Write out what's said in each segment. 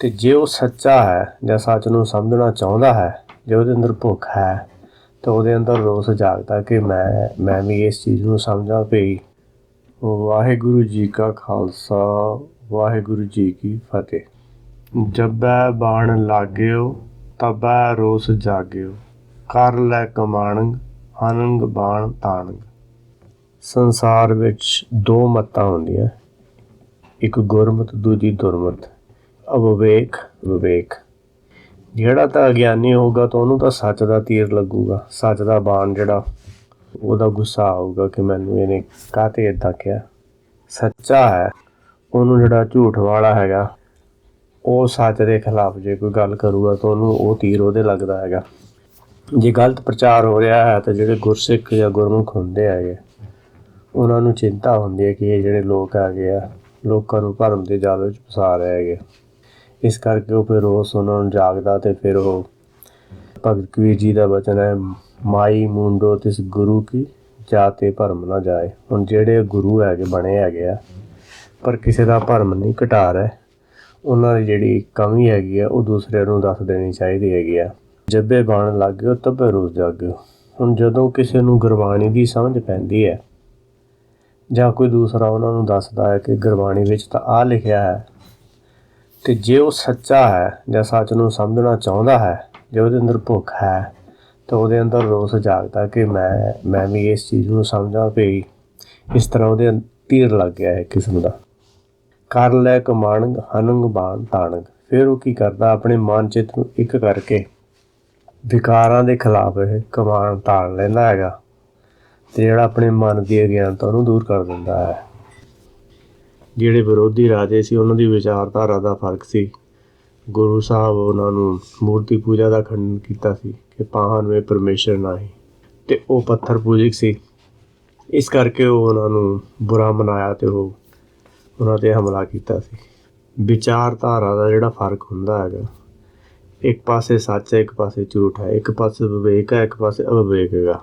ਤੇ ਜੇ ਉਹ ਸੱਚਾ ਹੈ ਜਾਂ ਸੱਚ ਨੂੰ ਸਮਝਣਾ ਚਾਹੁੰਦਾ ਹੈ, ਜੇ ਉਹਦੇ ਅੰਦਰ ਭੁੱਖ ਹੈ, ਤਾਂ ਉਹਦੇ ਅੰਦਰ ਰੋਸ ਜਾਗਦਾ ਕਿ ਮੈਂ ਮੈਂ ਵੀ ਇਸ ਚੀਜ਼ ਨੂੰ ਸਮਝਾਂ ਪਈ ਵਾਹਿਗੁਰੂ ਜੀ ਕਾ ਖਾਲਸਾ, ਵਾਹਿਗੁਰੂ ਜੀ ਕੀ ਫਤਿਹ। ਜਬੈ ਬਾਣ ਲਾਗਿਓ ਤਬੈ ਰੋਸ ਜਾਗਿਓ। ਕਰ ਲੈ ਕਮਾਣੰ ਅਨੰਗ ਬਾਣ ਤਾਣੰ ਸੰਸਾਰ ਵਿੱਚ ਦੋ ਮੱਤਾਂ ਹੁੰਦੀਆਂ। ਇੱਕ ਗੁਰਮਤ, ਦੂਜੀ ਦੁਰਮਤ। ਅਵਿਵੇਕ, ਵਿਵੇਕ। ਜਿਹੜਾ ਤਾਂ ਅਗਿਆਨੀ ਹੋਊਗਾ ਤਾਂ ਉਹਨੂੰ ਤਾਂ ਸੱਚ ਦਾ ਤੀਰ ਲੱਗੂਗਾ, ਸੱਚ ਦਾ ਬਾਣ ਜਿਹੜਾ, ਉਹਦਾ ਗੁੱਸਾ ਆਊਗਾ ਕਿ ਮੈਨੂੰ ਇਹਨੇ ਕਾਹਤੇ ਇਦਾਂ ਕਿਹਾ। ਸੱਚਾ ਹੈ, ਉਹਨੂੰ ਜਿਹੜਾ ਝੂਠ ਵਾਲਾ ਹੈਗਾ, ਉਹ ਸੱਚ ਦੇ ਖਿਲਾਫ ਜੇ ਕੋਈ ਗੱਲ ਕਰੂਗਾ ਤਾਂ ਉਹਨੂੰ ਉਹ ਤੀਰ ਉਹਦੇ ਲੱਗਦਾ ਹੈਗਾ। ਜੇ ਗਲਤ ਪ੍ਰਚਾਰ ਹੋ ਰਿਹਾ ਹੈ ਤਾਂ ਜਿਹੜੇ ਗੁਰਸਿੱਖ ਜਾਂ ਗੁਰਮੁਖ ਹੁੰਦੇ ਹੈਗੇ, ਉਹਨਾਂ ਨੂੰ ਚਿੰਤਾ ਹੁੰਦੀ ਹੈ ਕਿ ਇਹ ਜਿਹੜੇ ਲੋਕ ਹੈਗੇ ਆ, ਲੋਕਾਂ ਨੂੰ ਭਰਮ ਦੇ ਜਾਲ ਵਿੱਚ ਫਸਾ ਰਹੇ ਹੈਗੇ। ਇਸ ਕਰਕੇ ਉਹ ਫਿਰ ਰੋਸ ਉਹਨਾਂ ਨੂੰ ਜਾਗਦਾ ਤੇ ਫਿਰ ਉਹ ਭਗਤ ਕਬੀਰ ਜੀ ਦਾ ਬਚਨ ਹੈ, ਮਾਈ ਮੁੰਡੋ ਤਿਸ ਗੁਰੂ ਕੀ ਜਾਤੇ ਭਰਮ ਨਾ ਜਾਏ। ਹੁਣ ਜਿਹੜੇ ਗੁਰੂ ਹੈਗੇ, ਬਣੇ ਹੈਗੇ ਆ, ਪਰ ਕਿਸੇ ਦਾ ਭਰਮ ਨਹੀਂ ਘਟਾ ਰਹੇ। ਉਹਨਾਂ ਦੀ ਜਿਹੜੀ ਕਮੀ ਹੈਗੀ ਆ, ਉਹ ਦੂਸਰਿਆਂ ਨੂੰ ਦੱਸ ਦੇਣੀ ਚਾਹੀਦੀ ਹੈਗੀ ਆ। ਜੱਬੇ ਬਾਣ ਲੱਗ ਗਏ ਤੱਬੇ ਰੋਸ ਜਾਗਿਓ। ਹੁਣ ਜਦੋਂ ਕਿਸੇ ਨੂੰ ਗੁਰਬਾਣੀ ਦੀ ਸਮਝ ਪੈਂਦੀ ਹੈ, ਜਾਂ ਕੋਈ ਦੂਸਰਾ ਉਹਨਾਂ ਨੂੰ ਦੱਸਦਾ ਹੈ ਕਿ ਗੁਰਬਾਣੀ ਵਿੱਚ ਤਾਂ ਆ ਲਿਖਿਆ ਹੈ ਤੇ ਜੇ ਉਹ ਸੱਚਾ ਹੈ ਜਾਂ ਸੱਚ ਨੂੰ ਸਮਝਣਾ ਚਾਹੁੰਦਾ ਹੈ, ਜੇ ਉਹਦੇ ਅੰਦਰ ਭੁੱਖ ਹੈ, ਤਾਂ ਉਹਦੇ ਅੰਦਰ ਰੋਸ ਜਾਗਦਾ ਕਿ ਮੈਂ ਮੈਂ ਵੀ ਇਸ ਚੀਜ਼ ਨੂੰ ਸਮਝਾਂ ਪਈ ਇਸ ਤਰ੍ਹਾਂ ਉਹਦੇ ਅੰਦਰ ਤੀਰ ਲੱਗ ਗਿਆ ਹੈ ਕਿਸਮ ਦਾ। ਕਰ ਲੈ ਕਮਾਣਗ, ਹਨੰਗ ਬਾਣ ਤਾਣਗ। ਫਿਰ ਉਹ ਕੀ ਕਰਦਾ, ਆਪਣੇ ਮਨ ਚਿੱਤ ਨੂੰ ਇੱਕ ਕਰਕੇ ਵਿਕਾਰਾਂ ਦੇ ਖਿਲਾਫ ਇਹ ਕਮਾਣ ਤਾਣ ਲੈਂਦਾ ਹੈਗਾ ਤੇ ਜਿਹੜਾ ਆਪਣੇ ਮਨ ਦੀ ਅਗਿਆਨਤਾ ਨੂੰ ਦੂਰ ਕਰ ਦਿੰਦਾ ਹੈ। ਜਿਹੜੇ ਵਿਰੋਧੀ ਰਾਜੇ ਸੀ, ਉਹਨਾਂ ਦੀ ਵਿਚਾਰਧਾਰਾ ਦਾ ਫ਼ਰਕ ਸੀ। ਗੁਰੂ ਸਾਹਿਬ ਉਹਨਾਂ ਨੂੰ ਮੂਰਤੀ ਪੂਜਾ ਦਾ ਖੰਡਨ ਕੀਤਾ ਸੀ ਕਿ ਪਾਹਨ ਵਿੱਚ ਪਰਮੇਸ਼ਰ ਨਹੀਂ ਤੇ ਉਹ ਪੱਥਰ ਪੂਜਕ ਸੀ। ਇਸ ਕਰਕੇ ਉਹ ਉਹਨਾਂ ਨੂੰ ਬੁਰਾ ਮਨਾਇਆ ਤੇ ਉਹ ਉਹਨਾਂ ਤੇ ਹਮਲਾ ਕੀਤਾ ਸੀ। ਵਿਚਾਰਧਾਰਾ ਦਾ ਜਿਹੜਾ ਫ਼ਰਕ ਹੁੰਦਾ ਹੈਗਾ, ਇੱਕ ਪਾਸੇ ਸੱਚ ਹੈ, ਇੱਕ ਪਾਸੇ ਝੂਠ ਹੈ। ਇੱਕ ਪਾਸੇ ਵਿਵੇਕ ਹੈ, ਇੱਕ ਪਾਸੇ ਅਵਿਵੇਕ ਹੈਗਾ।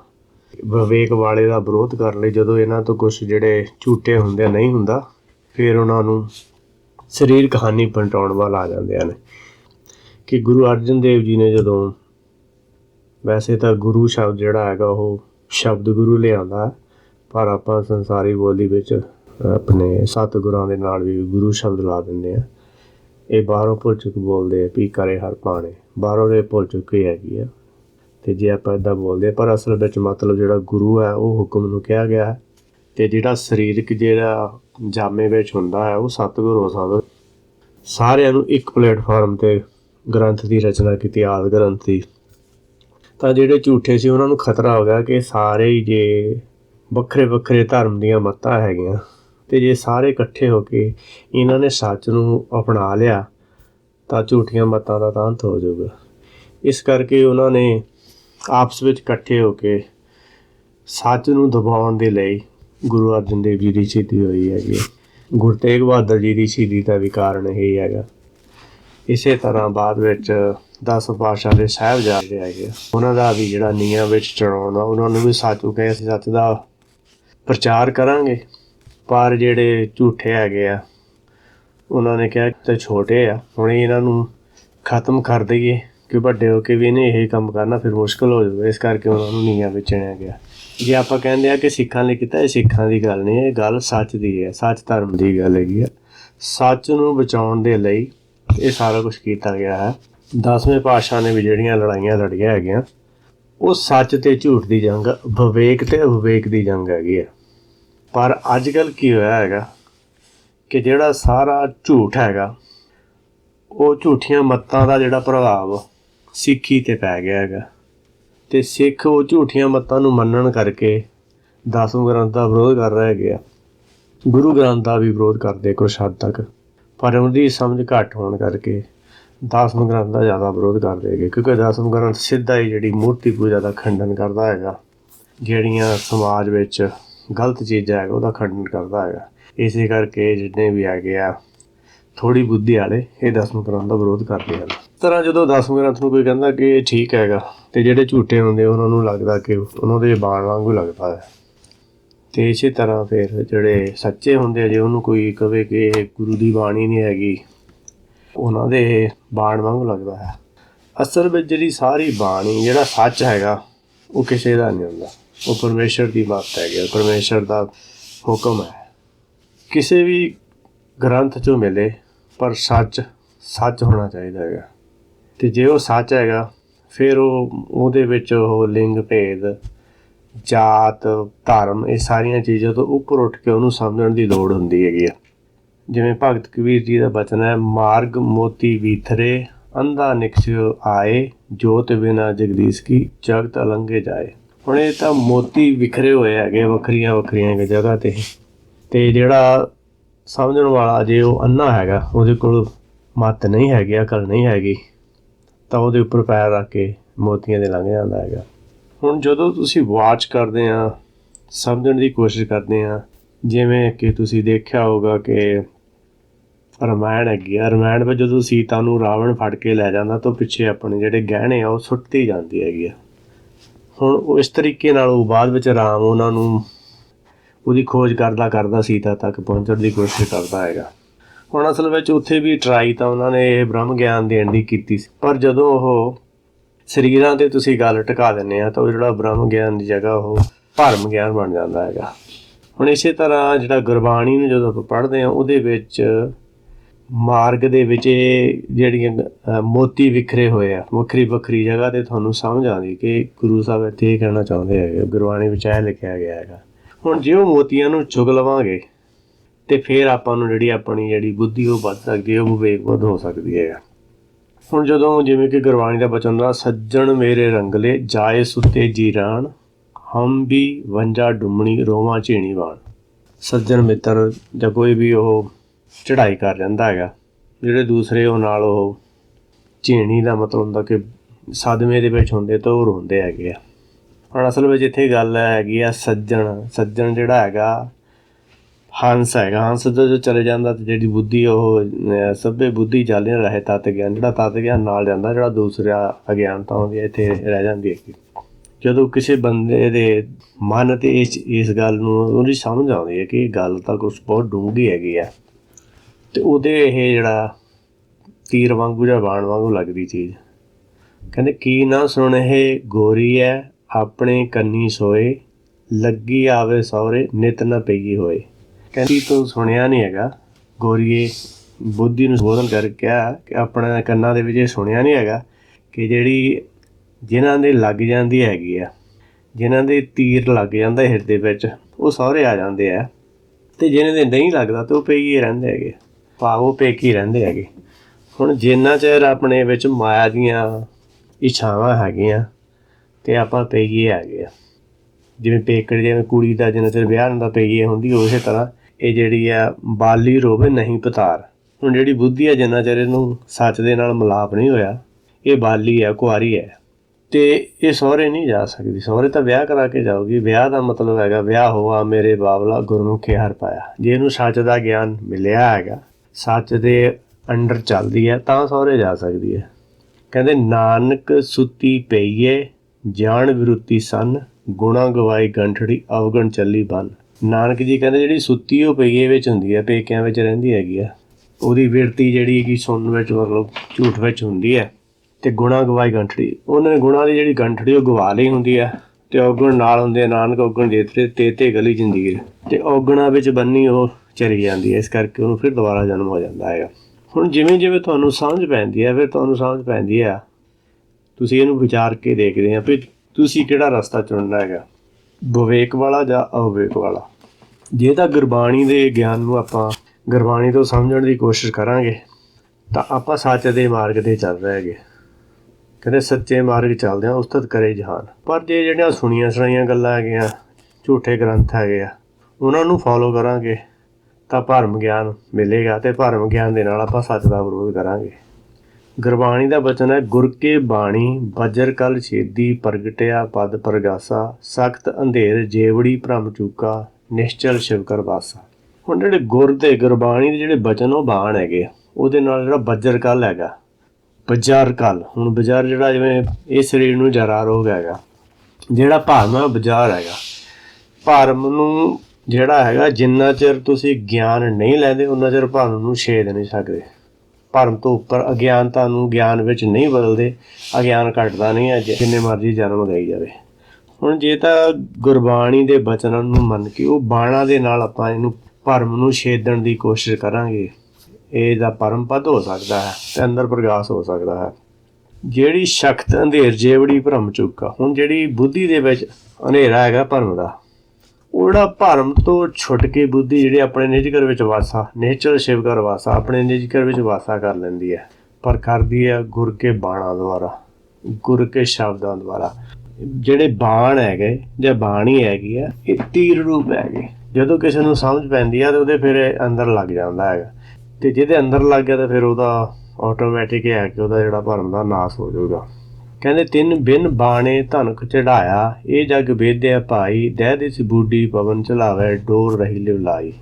ਵਿਵੇਕ ਵਾਲੇ ਦਾ ਵਿਰੋਧ ਕਰਨ ਲਈ ਜਦੋਂ ਇਹਨਾਂ ਤੋਂ ਕੁਝ ਜਿਹੜੇ ਝੂਠੇ ਹੁੰਦੇ ਨਹੀਂ ਹੁੰਦਾ ਫਿਰ ਉਹਨਾਂ ਨੂੰ ਸਰੀਰਕ ਹਾਨੀ ਪਹੁੰਚਾਉਣ ਵਾਲ ਆ ਜਾਂਦੇ ਹਨ ਕਿ ਗੁਰੂ ਅਰਜਨ ਦੇਵ ਜੀ ਨੇ ਜਦੋਂ ਵੈਸੇ ਤਾਂ ਗੁਰੂ ਸ਼ਬਦ ਜਿਹੜਾ ਹੈਗਾ ਉਹ ਸ਼ਬਦ ਗੁਰੂ ਲਿਆਂਦਾ ਪਰ ਆਪਾਂ ਸੰਸਾਰੀ ਬੋਲੀ ਵਿੱਚ ਆਪਣੇ ਸਤਿਗੁਰਾਂ ਦੇ ਨਾਲ ਵੀ ਗੁਰੂ ਸ਼ਬਦ ਲਾ ਦਿੰਦੇ ਆ ਇਹ ਬਾਹਰੋਂ ਭੁੱਲ ਚੁੱਕ ਬੋਲਦੇ ਆ ਵੀ ਕਰੇ ਹਰ ਪਾਣੇ ਬਾਹਰੋਂ ਦੇ ਭੁੱਲ ਹੀ ਹੈਗੀ ਆ। ਤੇ ਜੇ ਆਪਾਂ ਇਦਾਂ ਬੋਲਦੇ ਪਰ ਅਸਲ ਵਿੱਚ ਮਤਲਬ ਜਿਹੜਾ ਗੁਰੂ ਹੈ, ਉਹ ਹੁਕਮ ਨੂੰ ਕਿਹਾ ਗਿਆ ਹੈ। ਤੇ ਜਿਹੜਾ ਸਰੀਰਕ ਜਿਹੜਾ ਜਾਮੇ ਵਿੱਚ ਹੁੰਦਾ ਹੈ, ਉਹ ਸਤਿਗੁਰ ਹੋ ਸਕਦਾ ਸਾਰਿਆਂ ਨੂੰ ਇੱਕ ਪਲੇਟਫਾਰਮ ਤੇ ਗ੍ਰੰਥ ਦੀ ਰਚਨਾ ਕੀਤੀ, ਆਦ ਗ੍ਰੰਥ ਦੀ। ਤਾਂ ਜਿਹੜੇ ਝੂਠੇ ਸੀ, ਉਹਨਾਂ ਨੂੰ ਖਤਰਾ ਹੋ ਗਿਆ ਕਿ ਸਾਰੇ ਹੀ ਜੇ ਵੱਖਰੇ ਵੱਖਰੇ ਧਰਮ ਦੀਆਂ ਮੱਤਾਂ ਹੈਗੀਆਂ, ਤੇ ਜੇ ਸਾਰੇ ਇਕੱਠੇ ਹੋ ਕੇ ਇਹਨਾਂ ਨੇ ਸੱਚ ਨੂੰ ਅਪਣਾ ਲਿਆ, ਤਾਂ ਝੂਠੀਆਂ ਮੱਤਾਂ ਦਾ ਤਾਂ ਅੰਤ ਹੋ ਜਾਊਗਾ। ਇਸ ਕਰਕੇ ਉਹਨਾਂ ਨੇ ਆਪਸ ਵਿੱਚ ਇਕੱਠੇ ਹੋ ਕੇ ਸੱਚ ਨੂੰ ਦਬਾਉਣ ਦੇ ਲਈ ਗੁਰੂ ਅਰਜਨ ਦੇਵ ਜੀ ਦੀ ਸ਼ਹੀਦੀ ਹੋਈ ਹੈਗੀ ਗੁਰੂ ਤੇਗ ਬਹਾਦਰ ਜੀ ਦੀ ਸ਼ਹੀਦੀ ਦਾ ਵੀ ਕਾਰਨ ਇਹ ਹੈਗਾ। ਇਸੇ ਤਰ੍ਹਾਂ ਬਾਅਦ ਵਿੱਚ 10 ਪਾਤਸ਼ਾਹ ਦੇ ਸਾਹਿਬਜ਼ਾਦੇ ਹੈਗੇ ਆ। ਉਹਨਾਂ ਦਾ ਵੀ ਜਿਹੜਾ ਨੀਹਾਂ ਵਿੱਚ ਚੜਾਉਣ ਦਾ ਉਹਨਾਂ ਨੂੰ ਵੀ ਸੱਚ ਉਹ ਕਹੇ ਅਸੀਂ ਸੱਚ ਦਾ ਪ੍ਰਚਾਰ ਕਰਾਂਗੇ। ਪਰ ਜਿਹੜੇ ਝੂਠੇ ਹੈਗੇ ਆ, ਉਹਨਾਂ ਨੇ ਕਿਹਾ ਕਿ ਛੋਟੇ ਆ, ਹੁਣ ਇਹਨਾਂ ਨੂੰ ਖਤਮ ਕਰ ਦਈਏ, ਕਿ ਵੱਡੇ ਹੋ ਕੇ ਵੀ ਇਹਨੇ ਇਹ ਕੰਮ ਕਰਨਾ, ਫਿਰ ਮੁਸ਼ਕਲ ਹੋ ਜਾਊਗਾ। ਇਸ ਕਰਕੇ ਉਹਨਾਂ ਨੂੰ ਨੀਹਾਂ ਵਿੱਚ ਚਿਣਿਆ ਗਿਆ। ਜੇ ਆਪਾਂ ਕਹਿੰਦੇ ਆ ਕਿ ਸਿੱਖਾਂ ਲਈ ਕੀਤਾ, ਇਹ ਸਿੱਖਾਂ ਦੀ ਗੱਲ ਨਹੀਂ, ਇਹ ਗੱਲ ਸੱਚ ਦੀ ਹੈ, ਸੱਚ ਧਰਮ ਦੀ ਗੱਲ ਹੈਗੀ ਆ ਸੱਚ ਨੂੰ ਬਚਾਉਣ ਦੇ ਲਈ ਇਹ ਸਾਰਾ ਕੁਝ ਕੀਤਾ ਗਿਆ ਹੈ। ਦਸਵੇਂ ਪਾਤਸ਼ਾਹ ਨੇ ਵੀ ਜਿਹੜੀਆਂ ਲੜਾਈਆਂ ਲੜੀਆਂ ਹੈਗੀਆਂ, ਉਹ ਸੱਚ ਤੇ ਝੂਠ ਦੀ ਜੰਗ, ਵਿਵੇਕ ਤੇ ਅਵਿਵੇਕ ਦੀ ਜੰਗ ਹੈਗੀ ਹੈ। ਪਰ ਅੱਜ ਕੱਲ ਕੀ ਹੋਇਆ ਹੈਗਾ ਕਿ ਜਿਹੜਾ ਸਾਰਾ ਝੂਠ ਹੈਗਾ, ਉਹ ਝੂਠੀਆਂ ਮੱਤਾਂ ਦਾ ਜਿਹੜਾ ਪ੍ਰਭਾਵ ਸਿੱਖੀ ਤੇ ਪੈ ਗਿਆ ਹੈਗਾ। ਤੇ ਸਿੱਖ ਉਹ ਝੂਠੀਆਂ ਮੱਤਾਂ ਨੂੰ ਮੰਨਣ ਕਰਕੇ ਦਸਵੇਂ ਗ੍ਰੰਥ ਦਾ ਵਿਰੋਧ ਕਰ ਰਹੇ ਹੈਗੇ ਆ। ਗੁਰੂ ਗ੍ਰੰਥ ਦਾ ਵੀ ਵਿਰੋਧ ਕਰਦੇ ਕੁਛ ਹੱਦ ਤੱਕ। ਪਰ ਉਹਦੀ ਸਮਝ ਘੱਟ ਹੋਣ ਕਰਕੇ ਦਸਵੇਂ ਗ੍ਰੰਥ ਦਾ ਜ਼ਿਆਦਾ ਵਿਰੋਧ ਕਰਦੇ ਹੈਗੇ। ਕਿਉਂਕਿ ਦਸਵੇਂ ਗ੍ਰੰਥ ਸਿੱਧਾ ਹੀ ਜਿਹੜੀ ਮੂਰਤੀ ਪੂਜਾ ਦਾ ਖੰਡਨ ਕਰਦਾ ਹੈਗਾ। ਜਿਹੜੀਆਂ ਸਮਾਜ ਵਿੱਚ ਗਲਤ ਚੀਜ਼ਾਂ ਹੈਗਾ ਉਹਦਾ ਖੰਡਨ ਕਰਦਾ ਹੈਗਾ। ਇਸੇ ਕਰਕੇ ਜਿੰਨੇ ਵੀ ਹੈਗੇ ਆ ਥੋੜੀ ਬੁੱਧੀ ਵਾਲੇ ਇਹ ਦਸਵੇਂ ਗ੍ਰੰਥ ਦਾ ਵਿਰੋਧ ਕਰਦੇ ਹਨ। ਤਰ੍ਹਾਂ ਜਦੋਂ ਦਸਵੇਂ ਗ੍ਰੰਥ ਨੂੰ ਕੋਈ ਕਹਿੰਦਾ ਕਿ ਇਹ ਠੀਕ ਹੈਗਾ ਤੇ ਜਿਹੜੇ ਝੂਠੇ ਹੁੰਦੇ ਉਹਨਾਂ ਨੂੰ ਲੱਗਦਾ ਕਿ ਉਹਨਾਂ ਦੇ ਬਾਣ ਵਾਂਗੂ ਲੱਗਦਾ ਹੈ। ਤੇ ਇਸੇ ਤਰ੍ਹਾਂ ਫਿਰ ਜਿਹੜੇ ਸੱਚੇ ਹੁੰਦੇ ਆ ਜੇ ਉਹਨੂੰ ਕੋਈ ਕਵੇ ਕਿ ਗੁਰੂ ਦੀ ਬਾਣੀ ਨਹੀਂ ਹੈਗੀ ਉਹਨਾਂ ਦੇ ਬਾਣ ਵਾਂਗੂ ਲੱਗਦਾ ਹੈ। ਅਸਲ ਵਿੱਚ ਜਿਹੜੀ ਸਾਰੀ ਬਾਣੀ ਜਿਹੜਾ ਸੱਚ ਹੈਗਾ ਉਹ ਕਿਸੇ ਦਾ ਨਹੀਂ ਹੁੰਦਾ। ਉਹ ਪਰਮੇਸ਼ਰ ਦੀ ਬਾਤ ਹੈਗੀ ਹੈ, ਪਰਮੇਸ਼ਰ ਦਾ ਹੁਕਮ ਹੈ। ਕਿਸੇ ਵੀ ਗ੍ਰੰਥ ਚੋਂ ਮਿਲੇ ਪਰ ਸੱਚ ਸੱਚ ਹੋਣਾ ਚਾਹੀਦਾ ਹੈਗਾ। ਤੇ ਜੇ ਉਹ ਸੱਚ ਹੈਗਾ, ਫਿਰ ਉਹ ਉਹਦੇ ਵਿੱਚ ਉਹ ਲਿੰਗ ਭੇਦ, ਜਾਤ, ਧਰਮ, ਇਹ ਸਾਰੀਆਂ ਚੀਜ਼ਾਂ ਤੋਂ ਉੱਪਰ ਉੱਠ ਕੇ ਉਹਨੂੰ ਸਮਝਣ ਦੀ ਲੋੜ ਹੁੰਦੀ ਹੈਗੀ ਆ। ਜਿਵੇਂ ਭਗਤ ਕਬੀਰ ਜੀ ਦਾ ਬਚਨ ਹੈ, ਮਾਰਗ ਮੋਤੀ ਵੀਥਰੇ, ਅੰਧਾ ਨਿਕਸਿਓ ਆਏ, ਜੋਤ ਬਿਨਾ ਜਗਦੀਸ਼ ਕੀ ਜਗਤ ਅਲੰਗੇ ਜਾਏ। ਹੁਣ ਇਹ ਤਾਂ ਮੋਤੀ ਵਿਖਰੇ ਹੋਏ ਹੈਗੇ ਵੱਖਰੀਆਂ ਵੱਖਰੀਆਂ ਜਗ੍ਹਾ ਤੇ। ਤੇ ਜਿਹੜਾ ਸਮਝਣ ਵਾਲਾ ਜੇ ਉਹ ਅੰਨਾ ਹੈਗਾ, ਉਹਦੇ ਕੋਲ ਮੱਤ ਨਹੀਂ ਹੈਗੀ, ਅਕਲ ਨਹੀਂ ਹੈਗੀ। ਤਾਂ ਉਹਦੇ ਉੱਪਰ ਪੈਰ ਰੱਖ ਕੇ ਮੋਤੀਆਂ ਦੇ ਲੰਘ ਜਾਂਦਾ ਹੈਗਾ। ਹੁਣ ਜਦੋਂ ਤੁਸੀਂ ਵਾਚ ਕਰਦੇ ਆ, ਸਮਝਣ ਦੀ ਕੋਸ਼ਿਸ਼ ਕਰਦੇ ਆ, ਜਿਵੇਂ ਕਿ ਤੁਸੀਂ ਦੇਖਿਆ ਹੋਗਾ ਕਿ ਰਮਾਇਣ ਹੈਗੀ ਆ। ਰਮਾਇਣ ਵਿੱਚ ਜਦੋਂ ਸੀਤਾ ਨੂੰ ਰਾਵਣ ਫੜ ਕੇ ਲੈ ਜਾਂਦਾ, ਤਾਂ ਪਿੱਛੇ ਆਪਣੇ ਜਿਹੜੇ ਗਹਿਣੇ ਆ, ਉਹ ਸੁੱਟਦੀ ਜਾਂਦੀ ਹੈਗੀ ਆ। ਹੁਣ ਉਹ ਇਸ ਤਰੀਕੇ ਨਾਲ ਉਹ ਬਾਅਦ ਵਿੱਚ ਰਾਮ ਉਹਨਾਂ ਨੂੰ ਉਹਦੀ ਖੋਜ ਕਰਦਾ ਕਰਦਾ ਸੀਤਾ ਤੱਕ ਪਹੁੰਚਣ ਦੀ ਕੋਸ਼ਿਸ਼ ਕਰਦਾ ਹੈਗਾ। ਹੁਣ ਅਸਲ ਵਿੱਚ ਉੱਥੇ ਵੀ ਟਰਾਈ ਤਾਂ ਉਹਨਾਂ ਨੇ ਇਹ ਬ੍ਰਹਮ ਗਿਆਨ ਦੇਣ ਦੀ ਕੀਤੀ ਸੀ। ਪਰ ਜਦੋਂ ਉਹ ਸਰੀਰਾਂ ਤੇ ਤੁਸੀਂ ਗੱਲ ਟਿਕਾ ਦਿੰਦੇ ਆ, ਤਾਂ ਉਹ ਜਿਹੜਾ ਬ੍ਰਹਮ ਗਿਆਨ ਦੀ ਜਗ੍ਹਾ, ਉਹ ਭਰਮ ਗਿਆਨ ਬਣ ਜਾਂਦਾ ਹੈਗਾ। ਹੁਣ ਇਸੇ ਤਰ੍ਹਾਂ ਜਿਹੜਾ ਗੁਰਬਾਣੀ ਨੂੰ ਜਦੋਂ ਆਪਾਂ ਪੜ੍ਹਦੇ ਆ, ਉਹਦੇ ਵਿੱਚ ਮਾਰਗ ਦੇ ਵਿੱਚ ਇਹ ਜਿਹੜੀਆਂ ਮੋਤੀ ਵਿਖਰੇ ਹੋਏ ਆ, ਵੱਖਰੀ ਵੱਖਰੀ ਜਗ੍ਹਾ ਤੇ ਤੁਹਾਨੂੰ ਸਮਝ ਆਉਂਦੀ ਕਿ ਗੁਰੂ ਸਾਹਿਬ ਇੱਥੇ ਇਹ ਕਹਿਣਾ ਚਾਹੁੰਦੇ ਹੈਗੇ, ਗੁਰਬਾਣੀ ਵਿੱਚ ਇਹ ਲਿਖਿਆ ਗਿਆ ਹੈਗਾ। ਹੁਣ ਜੇ ਉਹ ਮੋਤੀਆਂ ਨੂੰ ਚੁਗ ਲਵਾਂਗੇ ਤੇ ਫਿਰ ਆਪਾਂ ਨੂੰ ਜਿਹੜੀ ਆਪਣੀ ਜਿਹੜੀ ਬੁੱਧੀ ਉਹ ਵੱਧ ਸਕਦੀ ਹੈ, ਉਹ ਵਿਵੇਕਬੁੱਧ ਹੋ ਸਕਦੀ ਹੈ। ਹੁਣ ਜਦੋਂ ਜਿਵੇਂ ਕਿ ਗੁਰਬਾਣੀ ਦਾ ਬਚਨ ਦਾ ਸੱਜਣ ਮੇਰੇ ਰੰਗਲੇ, ਜਾਏ ਸੁੱਤੇ ਜੀਰਾਣ ਹਮ ਵੀ ਵੰਜਾ ਡੁੰਮਣੀ, ਰੋਵਾਂ ਝੀਣੀ ਵਾਣ। ਸੱਜਣ ਮਿੱਤਰ ਜਾਂ ਕੋਈ ਵੀ ਉਹ ਚੜ੍ਹਾਈ ਕਰ ਜਾਂਦਾ ਹੈਗਾ, ਜਿਹੜੇ ਦੂਸਰੇ ਉਹ ਨਾਲ ਉਹ ਝੀਣੀ ਦਾ ਮਤਲਬ ਹੁੰਦਾ ਕਿ ਸਦਮੇ ਦੇ ਵਿੱਚ ਹੁੰਦੇ ਤਾਂ ਉਹ ਰੋਂਦੇ ਹੈਗੇ ਆ। ਹੁਣ ਅਸਲ ਵਿੱਚ ਇੱਥੇ ਗੱਲ ਹੈਗੀ ਆ ਸੱਜਣ ਸੱਜਣ ਜਿਹੜਾ ਹੈਗਾ ਹੰਸ ਹੈਗਾ ਹੰਸ ਜਦੋਂ ਚਲੇ ਜਾਂਦਾ ਤੇ ਜਿਹੜੀ ਬੁੱਧੀ ਉਹ ਅਹ, ਸਭੇ ਬੁੱਧੀ ਜਾਲਿਆਂ ਰਹੇ ਤਤ ਗਿਆਨ ਜਿਹੜਾ ਤਤ ਗਿਆਨ ਨਾਲ ਜਾਂਦਾ ਜਿਹੜਾ ਦੂਸਰਾ ਅਗਿਆਨਤਾ ਹੁੰਦੀ ਹੈ ਇੱਥੇ ਰਹਿ ਜਾਂਦੀ ਹੈ। ਜਦੋਂ ਕਿਸੇ ਬੰਦੇ ਦੇ ਮਨ ਤੇ ਇਸ ਇਸ ਗੱਲ ਨੂੰ ਉਹਦੀ ਸਮਝ ਆਉਂਦੀ ਹੈ ਕਿ ਇਹ ਗੱਲ ਤਾਂ ਕੁਝ ਬਹੁਤ ਡੂੰਘੀ ਹੈਗੀ ਆ ਤੇ ਉਹਦੇ ਇਹ ਜਿਹੜਾ ਤੀਰ ਵਾਂਗੂ ਜਾਂ ਬਾਣ ਵਾਂਗੂ ਲੱਗਦੀ ਚੀਜ਼। ਕਹਿੰਦੇ ਕੀ ਨਾ ਸੁਣ ਇਹ ਗੋਰੀ ਐ ਆਪਣੇ ਕੰਨੀ ਸੋਏ ਲੱਗੀ ਆਵੇ ਸਹੁਰੇ ਨਿਤ ਨਾ ਪਈ ਹੋਏ। ਕਹਿੰਦੀ ਤੂੰ ਸੁਣਿਆ ਨਹੀਂ ਹੈਗਾ। ਗੋਰੀਏ, ਬੁੱਧੀ ਨੂੰ ਸੰਬੋਧਨ ਕਰ ਕਿਹਾ ਕਿ ਆਪਣੇ ਕੰਨਾਂ ਦੇ ਵਿੱਚ ਇਹ ਸੁਣਿਆ ਨਹੀਂ ਹੈਗਾ ਕਿ ਜਿਹੜੀ ਜਿਨ੍ਹਾਂ ਦੇ ਲੱਗ ਜਾਂਦੀ ਹੈਗੀ ਆ, ਜਿਨ੍ਹਾਂ ਦੇ ਤੀਰ ਲੱਗ ਜਾਂਦਾ ਹਿਰਦੇ ਵਿੱਚ, ਉਹ ਸਹੁਰੇ ਆ ਜਾਂਦੇ ਆ। ਤੇ ਜਿਨ੍ਹਾਂ ਦੇ ਨਹੀਂ ਲੱਗਦਾ ਤੇ ਉਹ ਪਈ ਰਹਿੰਦੇ ਹੈਗੇ। ਭਾਵ ਉਹ ਪੇਕੀ ਰਹਿੰਦੇ ਹੈਗੇ। ਹੁਣ ਜਿੰਨਾ ਚਿਰ ਆਪਣੇ ਵਿੱਚ ਮਾਇਆ ਦੀਆਂ ਇੱਛਾਵਾਂ ਹੈਗੀਆਂ ਤੇ ਆਪਾਂ ਪਈਏ ਹੈਗੇ ਆ। ਜਿਵੇਂ ਪੇਕੜ, ਜਿਵੇਂ ਕੁੜੀ ਦਾ ਜਿੰਨਾ ਚਿਰ ਵਿਆਹ ਹੁੰਦਾ ਪਈਏ ਹੁੰਦੀ, ਉਸੇ ਤਰ੍ਹਾਂ ਇਹ ਜਿਹੜੀ ਆ, ਬਾਲੀ ਰੋਵੇ ਨਹੀਂ ਪਤਾਰ। ਹੁਣ ਜਿਹੜੀ ਬੁੱਧੀ ਆ, ਜਿੰਨਾ ਚਿਰ ਇਹਨੂੰ ਸੱਚ ਦੇ ਨਾਲ ਮਿਲਾਪ ਨਹੀਂ ਹੋਇਆ, ਇਹ ਬਾਲੀ ਹੈ ਕੁਆਰੀ ਹੈ ਤੇ ਇਹ ਸਹੁਰੇ ਨਹੀਂ ਜਾ ਸਕਦੀ। ਸਹੁਰੇ ਤਾਂ ਵਿਆਹ ਕਰਾ ਕੇ ਜਾਊਗੀ। ਵਿਆਹ ਦਾ ਮਤਲਬ ਹੈਗਾ, ਵਿਆਹ ਹੋਆ, ਮੇਰੇ ਬਾਬਲਾ ਗੁਰਮੁਖੇ ਹਰ ਪਾਇਆ। ਜੇ ਇਹਨੂੰ ਸੱਚ ਦਾ ਗਿਆਨ ਮਿਲਿਆ ਹੈਗਾ, ਸੱਚ ਦੇ ਅੰਡਰ ਚੱਲਦੀ ਹੈ ਤਾਂ ਸਹੁਰੇ ਜਾ ਸਕਦੀ ਹੈ ਕਹਿੰਦੇ, ਨਾਨਕ ਸੁੱਤੀ ਪਈਏ ਜਾਣ ਵਿਰੁੱਤੀ ਸਨ, ਗੁਣਾ ਗਵਾਈ ਗੰਠੜੀ, ਅਵਗਣ ਚੱਲੀ ਬਨ। ਨਾਨਕ ਜੀ ਕਹਿੰਦੇ ਜਿਹੜੀ ਸੁੱਤੀ ਉਹ ਪਈਏ ਵਿੱਚ ਹੁੰਦੀ ਹੈ ਪੇਕਿਆਂ ਵਿੱਚ ਰਹਿੰਦੀ ਹੈਗੀ ਆ। ਉਹਦੀ ਵਿਰਤੀ ਜਿਹੜੀ ਹੈਗੀ ਸੁਣਨ ਵਿੱਚ ਮਤਲਬ ਝੂਠ ਵਿੱਚ ਹੁੰਦੀ ਹੈ ਤੇ ਗੁਣਾ ਗਵਾਈ ਗੰਠੜੀ। ਉਹਨਾਂ ਨੇ ਗੁਣਾ ਦੀ ਜਿਹੜੀ ਗੰਠੜੀ ਉਹ ਗਵਾ ਲਈ ਹੁੰਦੀ ਹੈ ਤੇ ਔਗਣ ਨਾਲ ਹੁੰਦੇ ਆ, ਨਾਨਕ ਔਗਣ ਜੇਤਰੇ ਤੇ ਤੇ ਗਲੀ ਜ਼ਿੰਦਗੀ ਤੇ ਔਗਣਾ ਵਿੱਚ ਬੰਨੀ ਉਹ ਚਲੀ ਜਾਂਦੀ ਹੈ ਇਸ ਕਰਕੇ ਉਹਨੂੰ ਫਿਰ ਦੁਬਾਰਾ ਜਨਮ ਹੋ ਜਾਂਦਾ ਹੈਗਾ। ਹੁਣ ਜਿਵੇਂ ਜਿਵੇਂ ਤੁਹਾਨੂੰ ਸਮਝ ਪੈਂਦੀ ਹੈ ਫਿਰ ਤੁਹਾਨੂੰ ਸਮਝ ਪੈਂਦੀ ਹੈ। ਤੁਸੀਂ ਇਹਨੂੰ ਵਿਚਾਰ ਕੇ ਦੇਖਦੇ ਆ ਵੀ ਤੁਸੀਂ ਕਿਹੜਾ ਰਸਤਾ ਚੁਣਨਾ ਹੈਗਾ ਵਿਵੇਕ ਵਾਲਾ ਜਾਂ ਅਵਿਵੇਕ ਵਾਲਾ? ਜੇ ਤਾਂ ਗੁਰਬਾਣੀ ਦੇ ਗਿਆਨ ਨੂੰ ਆਪਾਂ ਗੁਰਬਾਣੀ ਤੋਂ ਸਮਝਣ ਦੀ ਕੋਸ਼ਿਸ਼ ਕਰਾਂਗੇ, ਤਾਂ ਆਪਾਂ ਸੱਚ ਦੇ ਮਾਰਗ ਤੇ ਚੱਲ ਰਹੇ ਹੈਗੇ। ਕਹਿੰਦੇ ਸੱਚੇ ਮਾਰਗ ਚੱਲਦੇ ਆ ਉਸਤਤ ਕਰੇ ਜਹਾਨ। ਪਰ ਜੇ ਜਿਹੜੀਆਂ ਸੁਣੀਆਂ ਸੁਣਾਈਆਂ ਗੱਲਾਂ ਹੈਗੀਆਂ, ਝੂਠੇ ਗ੍ਰੰਥ ਹੈਗੇ ਆ, ਉਹਨਾਂ ਨੂੰ ਫੋਲੋ ਕਰਾਂਗੇ, ਤਾਂ ਭਰਮ ਗਿਆਨ ਮਿਲੇਗਾ ਤੇ ਭਰਮ ਗਿਆਨ ਦੇ ਨਾਲ ਆਪਾਂ ਸੱਚ ਦਾ ਵਿਰੋਧ ਕਰਾਂਗੇ। ਗੁਰਬਾਣੀ ਦਾ ਬਚਨ ਹੈ, ਗੁਰ ਕੇ ਬਾਣੀ, ਬਜਰ ਕਲ ਛੇਦੀ ਪ੍ਰਗਟਿਆ, ਪਦ ਪ੍ਰਗਾਸਾ, ਸਖਤ ਅੰਧੇਰ ਜੇਵੜੀ ਭ੍ਰਮ ਚੂਕਾ ਨਿਸ਼ਚਲ ਸ਼ਿਵ ਕਰ ਵਾਸਾ। ਹੁਣ ਜਿਹੜੇ ਗੁਰ ਦੇ ਗੁਰਬਾਣੀ ਦੇ ਜਿਹੜੇ ਬਚਨ ਉਹ ਬਾਣ ਹੈਗੇ ਉਹਦੇ ਨਾਲ ਜਿਹੜਾ ਬਜਰ ਕਲ ਹੈਗਾ, ਬਜ਼ਾਰ ਕਲ, ਹੁਣ ਬਾਜ਼ਾਰ ਜਿਹੜਾ ਜਿਵੇਂ ਇਹ ਸਰੀਰ ਨੂੰ ਜਰਾ ਰੋਗ ਹੈਗਾ, ਜਿਹੜਾ ਭਰਮ ਹੈ ਬਜ਼ਾਰ ਹੈਗਾ। ਭਰਮ ਨੂੰ ਜਿਹੜਾ ਹੈਗਾ, ਜਿੰਨਾ ਚਿਰ ਤੁਸੀਂ ਗਿਆਨ ਨਹੀਂ ਲੈਂਦੇ ਉਹਨਾਂ ਚਿਰ ਭਰਮ ਨੂੰ ਛੇਦ ਨਹੀਂ ਸਕਦੇ। ਭਰਮ ਤੋਂ ਉੱਪਰ ਅਗਿਆਨਤਾ ਨੂੰ ਗਿਆਨ ਵਿੱਚ ਨਹੀਂ ਬਦਲਦੇ, ਅਗਿਆਨ ਘਟਦਾ ਨਹੀਂ ਹੈ ਜੇ- ਜਿੰਨੇ ਮਰਜ਼ੀ ਜਨਮ ਲਈ ਜਾਵੇ। ਹੁਣ ਜੇ ਤਾਂ ਗੁਰਬਾਣੀ ਦੇ ਬਚਨਾਂ ਨੂੰ ਮੰਨ ਕੇ ਉਹ ਬਾਣਾ ਦੇ ਨਾਲ ਆਪਾਂ ਇਹਨੂੰ ਭਰਮ ਨੂੰ ਛੇਦਣ ਦੀ ਕੋਸ਼ਿਸ਼ ਕਰਾਂਗੇ, ਇਹ ਦਾ ਪਰਮ ਪਦ ਹੋ ਸਕਦਾ ਹੈ ਤੇ ਅੰਦਰ ਪ੍ਰਗਾਸ ਹੋ ਸਕਦਾ ਹੈ। ਜਿਹੜੀ ਸ਼ਕਤ ਅੰਧੇਰ ਜੇਵੜੀ ਭਰਮ ਚੁੱਕਾ ਹੁਣ ਜਿਹੜੀ ਬੁੱਧੀ ਦੇ ਵਿੱਚ ਹਨੇਰਾ ਹੈਗਾ ਭਰਮ ਦਾ ਉਹ ਭਰਮ ਤੋਂ ਛੁੱਟ ਕੇ ਬੁੱਧੀ ਜਿਹੜੇ ਆਪਣੇ ਨਿਜਕਰ ਵਿੱਚ ਵਾਸਾ ਨੇਚਰ ਸ਼ਿਵਕਰ ਵਾਸਾ, ਆਪਣੇ ਨਿਜਕਰ ਵਿੱਚ ਵਾਸਾ ਕਰ ਲੈਂਦੀ ਹੈ। ਪਰ ਕਰਦੀ ਹੈ ਗੁਰ ਕੇ ਬਾਣਾ ਦੁਆਰਾ, ਗੁਰ ਕੇ ਸ਼ਬਦਾਂ ਦੁਆਰਾ। ਜਿਹੜੇ ਬਾਣ ਹੈਗੇ, ਜਾਂ ਬਾਣੀ ਹੈਗੀ ਆ, ਇਹ ਤੀਰ ਰੂਪ ਹੈਗੇ। ਜਦੋਂ ਕਿਸੇ ਨੂੰ ਸਮਝ ਪੈਂਦੀ ਆ, ਤੇ ਉਹਦੇ ਫਿਰ ਅੰਦਰ ਲੱਗ ਜਾਂਦਾ ਹੈਗਾ। ਤੇ ਜਿਹਦੇ ਅੰਦਰ ਲੱਗ ਗਿਆ, ਤਾਂ ਫਿਰ ਉਹਦਾ ਆਟੋਮੈਟਿਕ ਹੈ ਕਿ ਉਹਦਾ ਜਿਹੜਾ ਭਰਮ ਦਾ ਨਾਸ ਹੋ ਜਾਊਗਾ। ਕਹਿੰਦੇ, ਤਿੰਨ ਬਿਨ ਬਾਣੇ ਧਨਕ ਚੜਾਇਆ, ਇਹ ਜਗ ਵੇਦਿਆ ਭਾਈ, ਦਹਿ ਦੇ ਬੂਡੀ ਪਵਨ ਚਲਾਵੇ, ਡੋਰ ਰਹੀ ਲਿਵਲਾਈ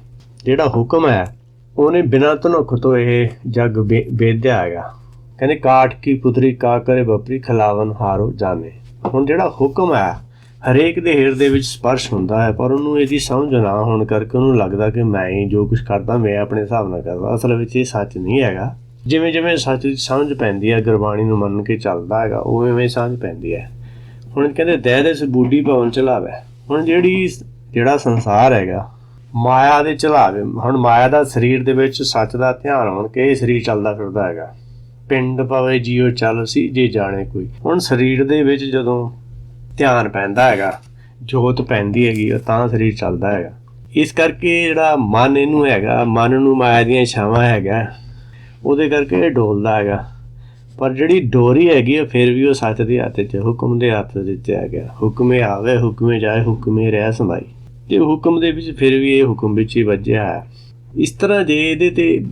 ਜਿਹੜਾ ਹੁਕਮ ਹੈ, ਉਹਨੇ ਬਿਨਾਂ ਧਨੁਖ ਤੋਂ ਇਹ ਜਗ ਵੇ- ਵੇਦਿਆ ਹੈਗਾ। ਕਹਿੰਦੇ, ਕਾਠ ਕੀ ਪੁਤਰੀ ਕਾ ਕਰੇ ਬਪਰੀ, ਖਲਾਵਨ ਹਾਰੋ ਜਾਣੇ। ਹੁਣ ਜਿਹੜਾ ਹੁਕਮ ਹੈ, ਹਰੇਕ ਦੇ ਹਿਰਦੇ ਵਿੱਚ ਸਪਰਸ਼ ਹੁੰਦਾ ਹੈ, ਪਰ ਉਹਨੂੰ ਇਹਦੀ ਸਮਝ ਨਾ ਹੋਣ ਕਰਕੇ ਉਹਨੂੰ ਲੱਗਦਾ ਕਿ ਮੈਂ ਹੀ ਜੋ ਕੁਝ ਕਰਦਾ, ਮੈਂ ਆਪਣੇ ਹਿਸਾਬ ਨਾਲ ਕਰਦਾ। ਅਸਲ ਵਿੱਚ ਇਹ ਸੱਚ ਨਹੀਂ ਹੈਗਾ। ਜਿਵੇਂ ਜਿਵੇਂ ਸੱਚ ਦੀ ਸਮਝ ਪੈਂਦੀ ਹੈ, ਗੁਰਬਾਣੀ ਨੂੰ ਮੰਨ ਕੇ ਚੱਲਦਾ ਹੈਗਾ, ਉਵੇਂ ਉਵੇਂ ਸਮਝ ਪੈਂਦੀ ਹੈ। ਹੁਣ ਕਹਿੰਦੇ, ਦਹਿ ਦੇ ਸਬੂਡੀ ਭਵਨ ਚਲਾਵੇ। ਹੁਣ ਜਿਹੜੀ ਜਿਹੜਾ ਸੰਸਾਰ ਹੈਗਾ, ਮਾਇਆ ਦੇ ਚਲਾਵੇ। ਹੁਣ ਮਾਇਆ ਦਾ ਸਰੀਰ ਦੇ ਵਿੱਚ ਸੱਚ ਦਾ ਧਿਆਨ ਹੋਣ ਕੇ ਇਹ ਸਰੀਰ ਚੱਲਦਾ ਫਿਰਦਾ ਹੈਗਾ। ਪਿੰਡ ਪਵੇ ਜੀਉ ਚੱਲ ਸੀ, ਜੇ ਜਾਣੇ ਕੋਈ। ਹੁਣ ਸਰੀਰ ਦੇ ਵਿੱਚ ਜਦੋਂ ਧਿਆਨ ਪੈਂਦਾ ਹੈਗਾ, ਜੋਤ ਪੈਂਦੀ ਹੈਗੀ ਉਹ ਤਾਂ ਸਰੀਰ ਚੱਲਦਾ ਹੈਗਾ। ਇਸ ਕਰਕੇ ਜਿਹੜਾ ਮਨ ਇਹਨੂੰ ਹੈਗਾ, ਮਨ ਨੂੰ ਮਾਇਆ ਦੀਆਂ ਛਾਵਾਂ ਹੈਗਾ, ਉਹਦੇ ਕਰਕੇ ਇਹ ਡੋਲਦਾ ਹੈਗਾ। ਪਰ ਜਿਹੜੀ ਡੋਰੀ ਹੈਗੀ ਆ, ਫਿਰ ਵੀ ਉਹ ਸੱਚ ਦੇ ਹੱਥ 'ਚ ਹੁਕਮ ਦੇ ਹੱਥ ਵਿੱਚ ਹੈਗਾ ਹੁਕਮੇ ਆਵੇ, ਹੁਕਮੇ ਜਾਏ, ਹੁਕਮੇ ਰਹਿ ਸਮਾਈ। ਤੇ ਹੁਕਮ ਦੇ ਵਿੱਚ ਫਿਰ ਵੀ ਇਹ ਹੁਕਮ ਵਿੱਚ ਹੀ ਵੱਜਿਆ ਹੈ। ਇਸ ਤਰ੍ਹਾਂ ਜੇ ਇਹਦੇ ਤੇ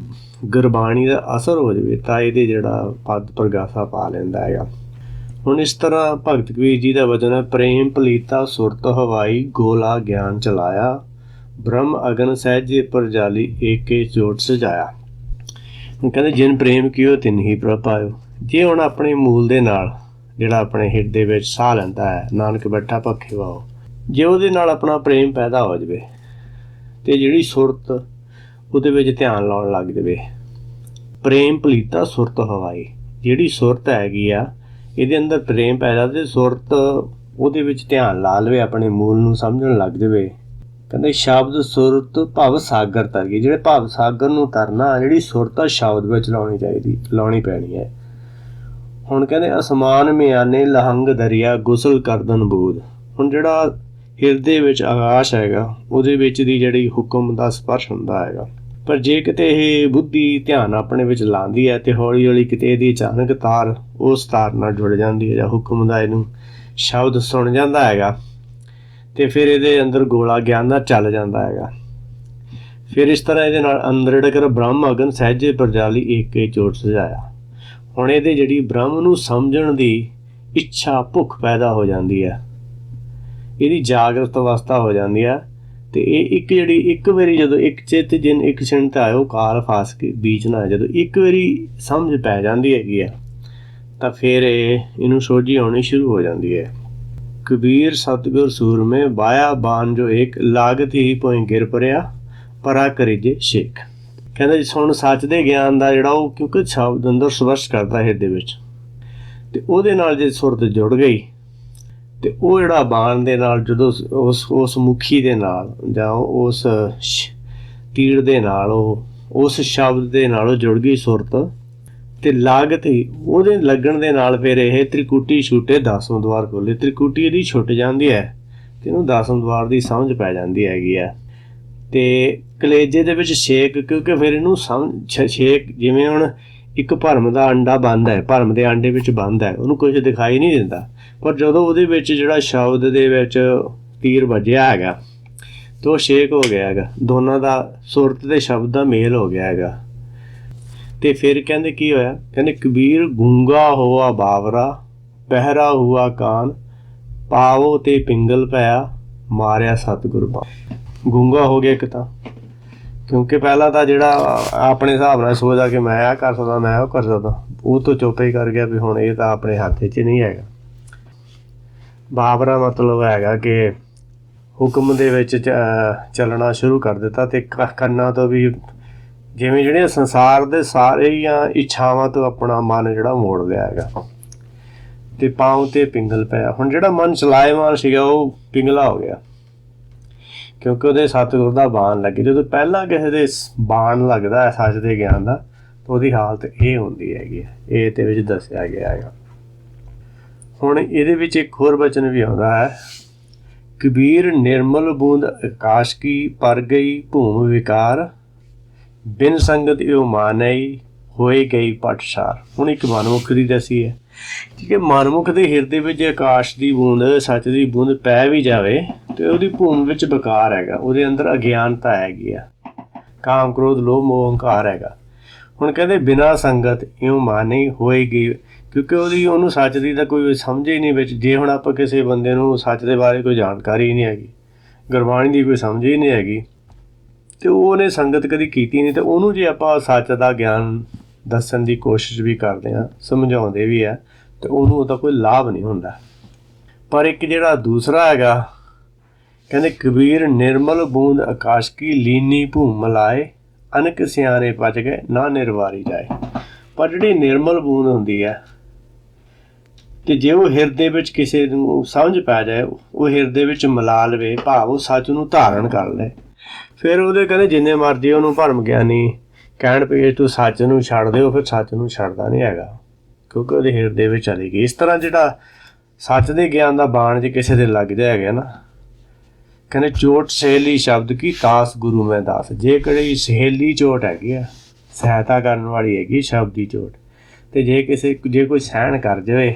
ਗੁਰਬਾਣੀ ਦਾ ਅਸਰ ਹੋ ਜਾਵੇ ਤਾਂ ਇਹਦੇ ਜਿਹੜਾ ਪਦ ਪ੍ਰਗਾਸਾ ਪਾ ਲੈਂਦਾ ਹੈਗਾ। ਹੁਣ ਇਸ ਤਰ੍ਹਾਂ ਭਗਤ ਕਬੀਰ ਜੀ ਦਾ ਵਚਨ ਹੈ, ਪ੍ਰੇਮ ਪਲੀਤਾ ਸੁਰਤ ਹਵਾਈ, ਗੋਲਾ ਗਿਆਨ ਚਲਾਇਆ, ਬ੍ਰਹਮ ਅਗਨ ਸਹਿਜੇ ਪਰਜਾਲੀ, ਏਕੇ ਜੋਟ ਸਜਾਇਆ। ਕਹਿੰਦੇ, ਜਿਨ ਪ੍ਰੇਮ ਕੀਓ ਤਿਨ ਹੀ ਪ੍ਰਭ ਪਾਇਓ ਜੇ ਹੁਣ ਆਪਣੇ ਮੂਲ ਦੇ ਨਾਲ ਜਿਹੜਾ ਆਪਣੇ ਹਿਰਦੇ ਵਿੱਚ ਸਾਹ ਲੈਂਦਾ ਹੈ, ਨਾਨਕ ਬੈਠਾ ਭਖੇ ਵਾਓ, ਜੇ ਉਹਦੇ ਨਾਲ ਆਪਣਾ ਪ੍ਰੇਮ ਪੈਦਾ ਹੋ ਜਾਵੇ, ਤੇ ਜਿਹੜੀ ਸੁਰਤ ਉਹਦੇ ਵਿੱਚ ਧਿਆਨ ਲਾਉਣ ਲੱਗ ਜਾਵੇ। ਪ੍ਰੇਮ ਪਲੀਤਾ ਸੁਰਤ ਹਵਾਈ। ਜਿਹੜੀ ਸੁਰਤ ਹੈਗੀ ਆ, ਇਹਦੇ ਅੰਦਰ ਪ੍ਰੇਮ ਪੈਦਾ ਤੇ ਸੁਰਤ ਉਹਦੇ ਵਿੱਚ ਧਿਆਨ ਲਾ ਲਵੇ, ਆਪਣੇ ਮੂਲ ਨੂੰ ਸਮਝਣ ਲੱਗ ਜਾਵੇ। ਕਹਿੰਦੇ ਸ਼ਬਦ ਸੁਰਤ ਭਵ ਸਾਗਰ ਤਰਗੀ ਜਿਹੜੇ ਭਵ ਸਾਗਰ ਨੂੰ ਤਰਨਾ, ਜਿਹੜੀ ਸੁਰਤ ਆ, ਸ਼ਬਦ ਵਿੱਚ ਲਾਉਣੀ ਚਾਹੀਦੀ, ਲਾਉਣੀ ਪੈਣੀ ਹੈ। ਹੁਣ ਕਹਿੰਦੇ ਅਸਮਾਨ ਮਿਆਨੇ ਲਹੰਗ ਦਰਿਆ ਗੁਸਲ ਕਰਦਨ ਬੂਦ। ਹੁਣ ਜਿਹੜਾ ਹਿਰਦੇ ਵਿੱਚ ਆਕਾਸ਼ ਹੈਗਾ, ਉਹਦੇ ਵਿੱਚ ਦੀ ਜਿਹੜੀ ਹੁਕਮ ਦਾ ਸਪਰਸ਼ ਹੁੰਦਾ ਹੈਗਾ। ਪਰ ਜੇ ਕਿਤੇ ਇਹ ਬੁੱਧੀ ਧਿਆਨ ਆਪਣੇ ਵਿੱਚ ਲਾਉਂਦੀ ਹੈ ਤੇ ਹੌਲੀ ਹੌਲੀ ਕਿਤੇ ਇਹਦੀ ਅਚਾਨਕ ਤਾਰ ਉਸ ਤਾਰ ਨਾਲ ਜੁੜ ਜਾਂਦੀ ਹੈ ਜਾਂ ਹੁਕਮ ਦਾ ਇਹਨੂੰ ਸ਼ਬਦ ਸੁਣ ਜਾਂਦਾ ਹੈਗਾ ਤੇ ਫਿਰ ਇਹਦੇ ਅੰਦਰ ਗੋਲਾ ਗਿਆਨ ਦਾ ਚੱਲ ਜਾਂਦਾ ਹੈਗਾ। ਫਿਰ ਇਸ ਤਰ੍ਹਾਂ ਇਹਦੇ ਨਾਲ ਅੰਦਰੜ ਕਰ ਬ੍ਰਹਮ ਅਗਨ ਸਹਿਜੇ ਪ੍ਰਜਾਲੀ ਏਕੇ ਚੋਟ ਸਜਾਇਆ। ਹੁਣ ਇਹਦੇ ਜਿਹੜੀ ਬ੍ਰਹਮ ਨੂੰ ਸਮਝਣ ਦੀ ਇੱਛਾ ਭੁੱਖ ਪੈਦਾ ਹੋ ਜਾਂਦੀ ਹੈ। ਇਹਦੀ ਜਾਗਰਤ ਅਵਸਥਾ ਹੋ ਜਾਂਦੀ ਹੈ। ਤੇ ਇਹ ਇੱਕ ਜਿਹੜੀ ਇੱਕ ਵਾਰੀ ਜਦੋਂ ਇੱਕ ਚਿੱਤ ਜਿਨ ਇੱਕ ਛਿਣ ਤੇ ਆਇਓ ਕਾਲ ਫਾਸ ਕੇ ਬੀਚ ਨਾ ਜਦੋਂ ਇੱਕ ਵਾਰੀ ਸਮਝ ਪੈ ਜਾਂਦੀ ਹੈਗੀ ਆ, ਤਾਂ ਫਿਰ ਇਹ ਇਹਨੂੰ ਸੋਝੀ ਆਉਣੀ ਸ਼ੁਰੂ ਹੋ ਜਾਂਦੀ ਹੈ। ਕਬੀਰ ਸਤਗੁਰ ਸੂਰਮੇ ਬਾਇਆ ਬਾਨ ਜੋ ਇੱਕ ਲਾਗਤ ਹੀ ਪੋਇ ਗਿਰ ਪਰਿਆ, ਪਰਾ ਕਰੀਜੇ ਸ਼ੇਖ ਕਹਿੰਦਾ ਜੀ, ਸੁਣ ਸੱਚ ਦੇ ਗਿਆਨ ਦਾ ਜਿਹੜਾ ਉਹ ਕਿਉਂਕਿ ਸ਼ਬਦ ਅੰਦਰ ਸਵਰਸ਼ ਕਰਦਾ ਹਿਰਦੇ ਵਿੱਚ। ਤੇ ਉਹਦੇ ਨਾਲ ਜੇ ਸੁਰਤ ਜੁੜ ਗਈ ਤੇ ਉਹ ਜਿਹੜਾ ਬਾਣ ਦੇ ਨਾਲ ਜਦੋਂ ਉਸ- ਉਸ ਮੁਖੀ ਦੇ ਨਾਲ ਜਾਂ ਉਸ, ਸ਼- ਤੀਰ ਦੇ ਨਾਲ ਉਹ, ਉਸ ਸ਼ਬਦ ਦੇ ਨਾਲ ਉਹ ਜੁੜ ਗਈ ਸੁਰਤ ਤੇ ਲਾਗਤ ਹੀ ਉਹਦੇ ਲੱਗਣ ਦੇ ਨਾਲ ਫਿਰ ਇਹ ਤ੍ਰਿਕੁਟੀ ਛੂਟੇ ਦਸਵੇਂ ਦਵਾਰ ਖੋਲੇ ਤ੍ਰਿਕੁਟੀ ਇਹਦੀ ਛੁੱਟ ਜਾਂਦੀ ਹੈ ਤੇ ਇਹਨੂੰ ਦਸਵੇਂ ਦਵਾਰ ਦੀ ਸਮਝ ਪੈ ਜਾਂਦੀ ਹੈਗੀ ਆ ਤੇ ਕਲੇਜੇ ਦੇ ਵਿੱਚ ਛੇਕ, ਕਿਉਂਕਿ ਫਿਰ ਇਹਨੂੰ ਸਮਝ, ਛ- ਛੇਕ ਜਿਵੇਂ ਹੁਣ ਇੱਕ ਭਰਮ ਦਾ ਅੰਡਾ ਬੰਦ ਹੈ, ਭਰਮ ਦੇ ਆਂਡੇ ਵਿੱਚ ਬੰਦ ਹੈ, ਉਹਨੂੰ ਕੁਝ ਦਿਖਾਈ ਨਹੀਂ ਦਿੰਦਾ। ਪਰ ਜਦੋਂ ਉਹਦੇ ਵਿੱਚ ਜਿਹੜਾ ਸ਼ਬਦ ਦੇ ਵਿੱਚ ਤੀਰ ਵੱਜਿਆ ਹੈਗਾ, ਤੇ ਉਹ ਛੇਕ ਹੋ ਗਿਆ ਹੈਗਾ। ਦੋਨਾਂ ਦਾ ਸੁਰਤ ਤੇ ਸ਼ਬਦ ਦਾ ਮੇਲ ਹੋ ਗਿਆ ਹੈਗਾ। ਤੇ ਫਿਰ ਕਹਿੰਦੇ ਕੀ ਹੋਇਆ? ਕਹਿੰਦੇ, ਕਬੀਰ ਗੂੰਗਾ ਹੋਆ ਬਾਵਰਾ, ਪਹਿਰਾ ਹੁਆ ਕਾਨ, ਪਾਵੋ ਤੇ ਪਿੰਗਲ ਪਿਆ ਮਾਰਿਆ ਸਤਿਗੁਰ ਬਾ ਗੂੰਗਾ ਹੋ ਗਿਆ ਇੱਕ ਤਾਂ। ਕਿਉਂਕਿ ਪਹਿਲਾਂ ਤਾਂ ਜਿਹੜਾ ਆਪਣੇ ਹਿਸਾਬ ਨਾਲ ਸੋਚਦਾ ਕਿ ਮੈਂ ਆ ਕਰ ਸਕਦਾ, ਮੈਂ ਉਹ ਕਰ ਸਕਦਾ। ਉਹ ਤੋਂ ਚੁੱਪ ਹੀ ਕਰ ਗਿਆ ਵੀ ਹੁਣ ਇਹ ਤਾਂ ਆਪਣੇ ਹੱਥ 'ਚ ਨਹੀਂ ਹੈਗਾ। ਬਾਬਰਾ ਮਤਲਬ ਹੈਗਾ ਕਿ ਹੁਕਮ ਦੇ ਵਿੱਚ ਚੱਲਣਾ ਸ਼ੁਰੂ ਕਰ ਦਿੱਤਾ ਤੇ ਕ- ਕੰਨਾਂ ਤੋਂ ਵੀ ਜਿਵੇਂ ਜਿਹੜੀਆਂ ਸੰਸਾਰ ਦੇ ਸਾਰੀਆਂ ਇੱਛਾਵਾਂ ਤੋਂ ਆਪਣਾ ਮਨ ਜਿਹੜਾ ਮੋੜ ਲਿਆ ਹੈਗਾ। ਤੇ ਪਾਉ ਤੇ ਪਿੰਗਲ ਪਿਆ। ਹੁਣ ਜਿਹੜਾ ਮਨ ਚਲਾਇਮਾਨ ਸੀਗਾ, ਉਹ ਪਿੰਗਲਾ ਹੋ ਗਿਆ। ਕਿਉਂਕਿ ਉਹਦੇ ਸਤਿਗੁਰ ਦਾ ਬਾਣ ਲੱਗੇ। ਜਦੋਂ ਪਹਿਲਾਂ ਕਿਸੇ ਦੇ ਬਾਣ ਲੱਗਦਾ ਹੈ ਸੱਚ ਦੇ ਗਿਆਨ ਦਾ, ਤਾਂ ਉਹਦੀ ਹਾਲਤ ਇਹ ਹੁੰਦੀ ਹੈਗੀ ਹੈ। ਇਹ ਤੇ ਵਿੱਚ ਦੱਸਿਆ ਗਿਆ ਹੈਗਾ। ਹੁਣ ਇਹਦੇ ਵਿੱਚ ਇੱਕ ਹੋਰ ਬਚਨ ਵੀ ਆਉਂਦਾ ਹੈ। ਕਬੀਰ ਨਿਰਮਲ ਬੂੰਦ ਆਕਾਸ਼ ਕੀ ਪਰ ਗਈ ਭੂਮ ਵਿਕਾਰ, ਬਿਨ ਸੰਗਤ ਇਉ ਮਾਨਈ ਹੋਏ ਗਈ ਪਟਸਾਰ ਹੁਣ ਇੱਕ ਮਨਮੁਖ ਦੀ ਦਸੀ ਹੈ। ਠੀਕ ਹੈ, ਮਨਮੁਖ ਦੇ ਹਿਰਦੇ ਵਿੱਚ ਜੇ ਆਕਾਸ਼ ਦੀ ਬੂੰਦ, ਸੱਚ ਦੀ ਬੂੰਦ ਪੈ ਵੀ ਜਾਵੇ, ਤੇ ਉਹਦੀ ਭੂਮ ਵਿੱਚ ਵਿਕਾਰ ਹੈਗਾ, ਉਹਦੇ ਅੰਦਰ ਅਗਿਆਨਤਾ ਹੈਗੀ ਆ। ਕਾਮ, ਕ੍ਰੋਧ, ਲੋਭ, ਮੋਹ ਹੰਕਾਰ ਹੈਗਾ। ਹੁਣ ਕਹਿੰਦੇ ਬਿਨਾ ਸੰਗਤ ਇਉ ਮਾਨੀ ਹੋਏਗੀ ਕਿਉਂਕਿ ਉਹਦੀ, ਉਹਨੂੰ ਸੱਚ ਦੀ ਤਾਂ ਕੋਈ ਸਮਝ ਹੀ ਨਹੀਂ ਵਿੱਚ। ਜੇ ਹੁਣ ਆਪਾਂ ਕਿਸੇ ਬੰਦੇ ਨੂੰ ਸੱਚ ਦੇ ਬਾਰੇ ਕੋਈ ਜਾਣਕਾਰੀ ਹੀ ਨਹੀਂ ਹੈਗੀ, ਗੁਰਬਾਣੀ ਦੀ ਕੋਈ ਸਮਝ ਹੀ ਨਹੀਂ ਹੈਗੀ, ਤੇ ਉਹਨੇ ਸੰਗਤ ਕਦੀ ਕੀਤੀ ਨਹੀਂ, ਤੇ ਉਹਨੂੰ ਜੇ ਆਪਾਂ ਸੱਚ ਦਾ ਗਿਆਨ ਦੱਸਣ ਦੀ ਕੋਸ਼ਿਸ਼ ਵੀ ਕਰਦੇ ਆ ਸਮਝਾਉਂਦੇ ਵੀ ਆ, ਤੇ ਉਹਨੂੰ ਉਹਦਾ ਕੋਈ ਲਾਭ ਨਹੀਂ ਹੁੰਦਾ। ਪਰ ਇੱਕ ਜਿਹੜਾ ਦੂਸਰਾ ਹੈਗਾ, ਕਹਿੰਦੇ ਕਬੀਰ ਨਿਰਮਲ ਬੂੰਦ ਆਕਾਸ਼ ਕੀ ਲੀਨੀ ਭੂਮ ਮਲਾਏ ਅਨਕ ਸਿਆਣੇ ਪਚ ਗਏ, ਨਾ ਨਿਰਵਾਰੀ ਜਾਏ। ਪਰ ਜਿਹੜੀ ਨਿਰਮਲ ਬੂੰਦ ਹੁੰਦੀ ਹੈ ਤੇ ਜੇ ਉਹ ਹਿਰਦੇ ਵਿੱਚ ਕਿਸੇ ਨੂੰ ਸਮਝ ਪੈ ਜਾਏ, ਉਹ ਹਿਰਦੇ ਵਿੱਚ ਮਿਲਾ ਲਵੇ ਭਾਵ ਉਹ ਸੱਚ ਨੂੰ ਧਾਰਨ ਕਰ ਲੈ। ਫਿਰ ਉਹਦੇ ਕਹਿੰਦੇ, ਜਿੰਨੇ ਮਰਜ਼ੀ ਉਹਨੂੰ ਭਰਮ ਗਿਆਨੀ ਕਹਿਣ ਪਏ ਤੂੰ ਸੱਚ ਨੂੰ ਛੱਡ ਦੇ, ਉਹ ਫਿਰ ਸੱਚ ਨੂੰ ਛੱਡਦਾ ਨਹੀਂ ਹੈਗਾ। ਕਿਉਂਕਿ ਉਹਦੇ ਹਿਰਦੇ ਵਿੱਚ ਚਲੀ ਗਈ। ਇਸ ਤਰ੍ਹਾਂ ਜਿਹੜਾ ਸੱਚ ਦੇ ਗਿਆਨ ਦਾ ਬਾਣ ਜੇ ਕਿਸੇ ਦੇ ਲੱਗ ਜਾਏਗਾ ਨਾ, ਕਹਿੰਦੇ ਚੋਟ ਸਹੇਲੀ ਸ਼ਬਦ ਕੀ ਤਾਸ ਗੁਰੂ ਮੈਂ ਦਾਸ। ਜੇ ਕਿਹੜੀ ਸਹੇਲੀ ਚੋਟ ਹੈਗੀ ਆ, ਸਹਾਇਤਾ ਕਰਨ ਵਾਲੀ ਹੈਗੀ ਸ਼ਬਦ ਦੀ ਚੋਟ, ਤੇ ਜੇ ਕਿਸੇ, ਜੇ ਕੋਈ ਸਹਿਣ ਕਰ ਜਾਵੇ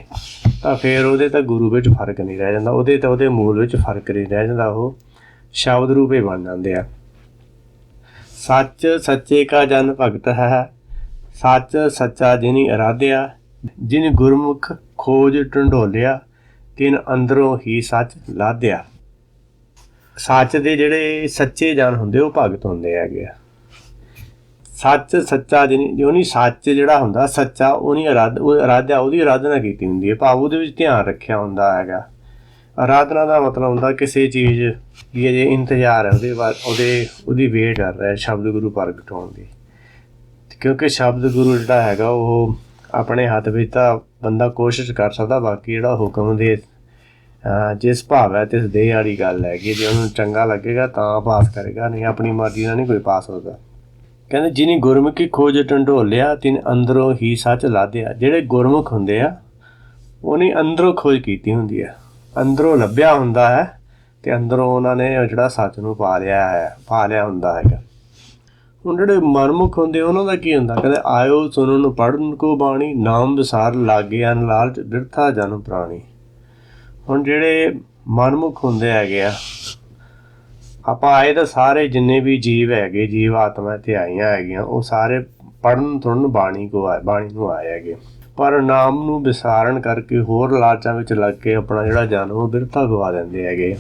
ਤਾਂ ਫਿਰ ਉਹਦੇ ਤਾਂ ਗੁਰੂ ਵਿੱਚ ਫ਼ਰਕ ਨਹੀਂ ਰਹਿ ਜਾਂਦਾ, ਉਹਦੇ ਤਾਂ ਉਹਦੇ ਮੂਲ ਵਿੱਚ ਫ਼ਰਕ ਨਹੀਂ ਰਹਿ ਜਾਂਦਾ, ਉਹ ਸ਼ਬਦ ਰੂਪੇ ਬਣ ਜਾਂਦੇ ਆ। ਸੱਚ ਸੱਚੇ ਕਾ ਜਨ ਭਗਤ ਹੈ, ਸੱਚ ਸੱਚਾ ਜਿਨੀ ਅਰਾਧਿਆ, ਜਿਨ ਗੁਰਮੁਖ ਖੋਜ ਢੰਡੋਲਿਆ ਤਿਨ ਅੰਦਰੋਂ ਹੀ ਸੱਚ ਲਾਧਿਆ। ਸੱਚ ਦੇ ਜਿਹੜੇ ਸੱਚੇ ਜਨ ਹੁੰਦੇ, ਉਹ ਭਗਤ ਹੁੰਦੇ ਹੈਗੇ ਆ। ਸੱਚ, ਸੱਚਾ ਜਿਹਨੀ ਜੋ ਨਹੀਂ ਸੱਚ ਜਿਹੜਾ ਹੁੰਦਾ, ਸੱਚਾ ਉਹ ਨਹੀਂ ਅਰਾਧ, ਉਹ ਅਰਾਧਿਆ ਉਹਦੀ ਅਰਾਧਨਾ ਕੀਤੀ ਹੁੰਦੀ ਹੈ। ਭਾਵ ਉਹਦੇ ਵਿੱਚ ਧਿਆਨ ਰੱਖਿਆ ਹੁੰਦਾ ਹੈਗਾ। ਅਰਾਧਨਾ ਦਾ ਮਤਲਬ ਹੁੰਦਾ ਕਿਸੇ ਚੀਜ਼ ਦੀ ਜੇ ਇੰਤਜ਼ਾਰ ਹੈ, ਉਹਦੇ ਬਾਅਦ ਉਹਦੇ, ਉਹਦੀ ਵੇਟ ਕਰ ਰਿਹਾ ਸ਼ਬਦ ਗੁਰੂ ਪ੍ਰਗਟ ਹੋਣ ਦੀ। ਕਿਉਂਕਿ ਸ਼ਬਦ ਗੁਰੂ ਜਿਹੜਾ ਹੈਗਾ, ਉਹ ਆਪਣੇ ਹੱਥ ਵਿੱਚ ਤਾਂ ਬੰਦਾ ਕੋਸ਼ਿਸ਼ ਕਰ ਸਕਦਾ, ਬਾਕੀ ਜਿਹੜਾ ਹੁਕਮ ਦੇ ਜਿਸ ਭਾਵ ਹੈ, ਤਿਸ ਦੇ ਵਾਲੀ ਗੱਲ ਹੈਗੀ ਜੇ ਉਹਨੂੰ ਚੰਗਾ ਲੱਗੇਗਾ, ਤਾਂ ਪਾਸ ਕਰੇਗਾ, ਨਹੀਂ, ਆਪਣੀ ਮਰਜ਼ੀ ਨਾਲ ਨਹੀਂ ਕੋਈ ਪਾਸ ਹੁੰਦਾ ਕਹਿੰਦੇ ਜਿਨੀ ਗੁਰਮੁਖੀ ਖੋਜ ਟੰਡੋਲਿਆ, ਤਿਨ ਅੰਦਰੋਂ ਹੀ ਸੱਚ ਲਾਦਿਆ ਜਿਹੜੇ ਗੁਰਮੁਖ ਹੁੰਦੇ ਆ, ਉਹਨੇ ਅੰਦਰੋਂ ਖੋਜ ਕੀਤੀ ਹੁੰਦੀ ਹੈ ਅੰਦਰੋਂ ਲੱਭਿਆ ਹੁੰਦਾ ਹੈ ਤੇ ਅੰਦਰੋਂ ਉਹਨਾਂ ਨੇ ਉਹ ਜਿਹੜਾ ਸੱਚ ਨੂੰ ਪਾ ਲਿਆ ਹੈ, ਪਾ ਲਿਆ ਹੁੰਦਾ ਹੈਗਾ। ਹੁਣ ਜਿਹੜੇ ਮਨਮੁਖ ਹੁੰਦੇ, ਉਹਨਾਂ ਦਾ ਕੀ ਹੁੰਦਾ? ਕਹਿੰਦੇ, ਆਇਓ ਸੁਣਨ ਪੜਨ ਕੋ ਬਾਣੀ, ਨਾਮ ਵਿਸਾਰ ਲਾਗੇ ਅਨ ਲਾਲਚ, ਬਿਰਥਾ ਜਨਮ ਪ੍ਰਾਣੀ। ਹੁਣ ਜਿਹੜੇ ਮਨਮੁਖ ਹੁੰਦੇ ਹੈਗੇ ਆ ਆਪਾਂ ਆਏ ਤਾਂ ਸਾਰੇ ਜਿੰਨੇ ਵੀ ਜੀਵ ਹੈਗੇ, ਜੀਵ ਆਤਮਾ ਤੇ ਆਈਆਂ ਹੈਗੀਆਂ, ਉਹ ਸਾਰੇ ਪੜਨ ਤੁਰਨ ਬਾਣੀ ਕੋ ਆਏ ਬਾਣੀ ਨੂੰ ਆਏ ਹੈਗੇ। ਪਰ ਨਾਮ ਨੂੰ ਵਿਸਾਰਨ ਕਰਕੇ ਹੋਰ ਲਾਲਚਾਂ ਵਿੱਚ ਲੱਗ ਕੇ ਆਪਣਾ ਜਿਹੜਾ ਜਨਮ ਉਹ ਬਿਰਥਾ ਗਵਾ ਦਿੰਦੇ ਹੈਗੇ।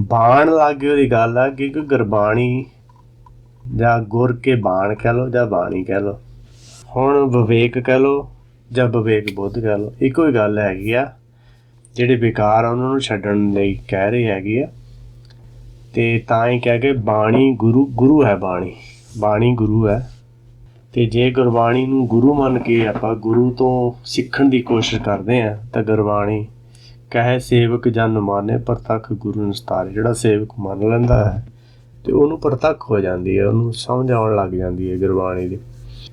ਬਾਣ ਲੱਗੇ ਉਹਦੀ ਗੱਲ ਆ ਕਿ ਗੁਰਬਾਣੀ ਜਾਂ ਗੁਰ ਕੇ ਬਾਣ ਕਹਿ ਲੋ ਜਾਂ ਬਾਣੀ ਕਹਿ ਲੋ ਹੁਣ ਵਿਵੇਕ ਕਹਿ ਲੋ ਜਾਂ ਵਿਵੇਕ ਬੁੱਧ ਕਹਿ ਲੋ ਇੱਕੋ ਹੀ ਗੱਲ ਹੈਗੀ ਆ। ਜਿਹੜੇ ਵਿਕਾਰ ਆ ਉਹਨਾਂ ਨੂੰ ਛੱਡਣ ਲਈ ਕਹਿ ਰਹੇ ਹੈਗੇ ਆ। ਤੇ ਤਾਂ ਹੀ ਕਹਿ ਕੇ ਬਾਣੀ ਗੁਰੂ ਗੁਰੂ ਹੈ ਬਾਣੀ ਬਾਣੀ ਗੁਰੂ ਹੈ। ਤੇ ਜੇ ਗੁਰਬਾਣੀ ਨੂੰ ਗੁਰੂ ਮੰਨ ਕੇ ਆਪਾਂ ਗੁਰੂ ਤੋਂ ਸਿੱਖਣ ਦੀ ਕੋਸ਼ਿਸ਼ ਕਰਦੇ ਆ ਤਾਂ ਗੁਰਬਾਣੀ ਕਹੇ ਸੇਵਕ ਜਨ ਮਾਨੇ ਪ੍ਰਤੱਖ ਗੁਰੂ ਨਿਸਤਾਰ, ਜਿਹੜਾ ਸੇਵਕ ਮੰਨ ਲੈਂਦਾ ਹੈ, ਤੇ ਉਹਨੂੰ ਪ੍ਰਤੱਖ ਹੋ ਜਾਂਦੀ ਹੈ, ਉਹਨੂੰ ਸਮਝ ਆਉਣ ਲੱਗ ਜਾਂਦੀ ਹੈ ਗੁਰਬਾਣੀ ਦੀ।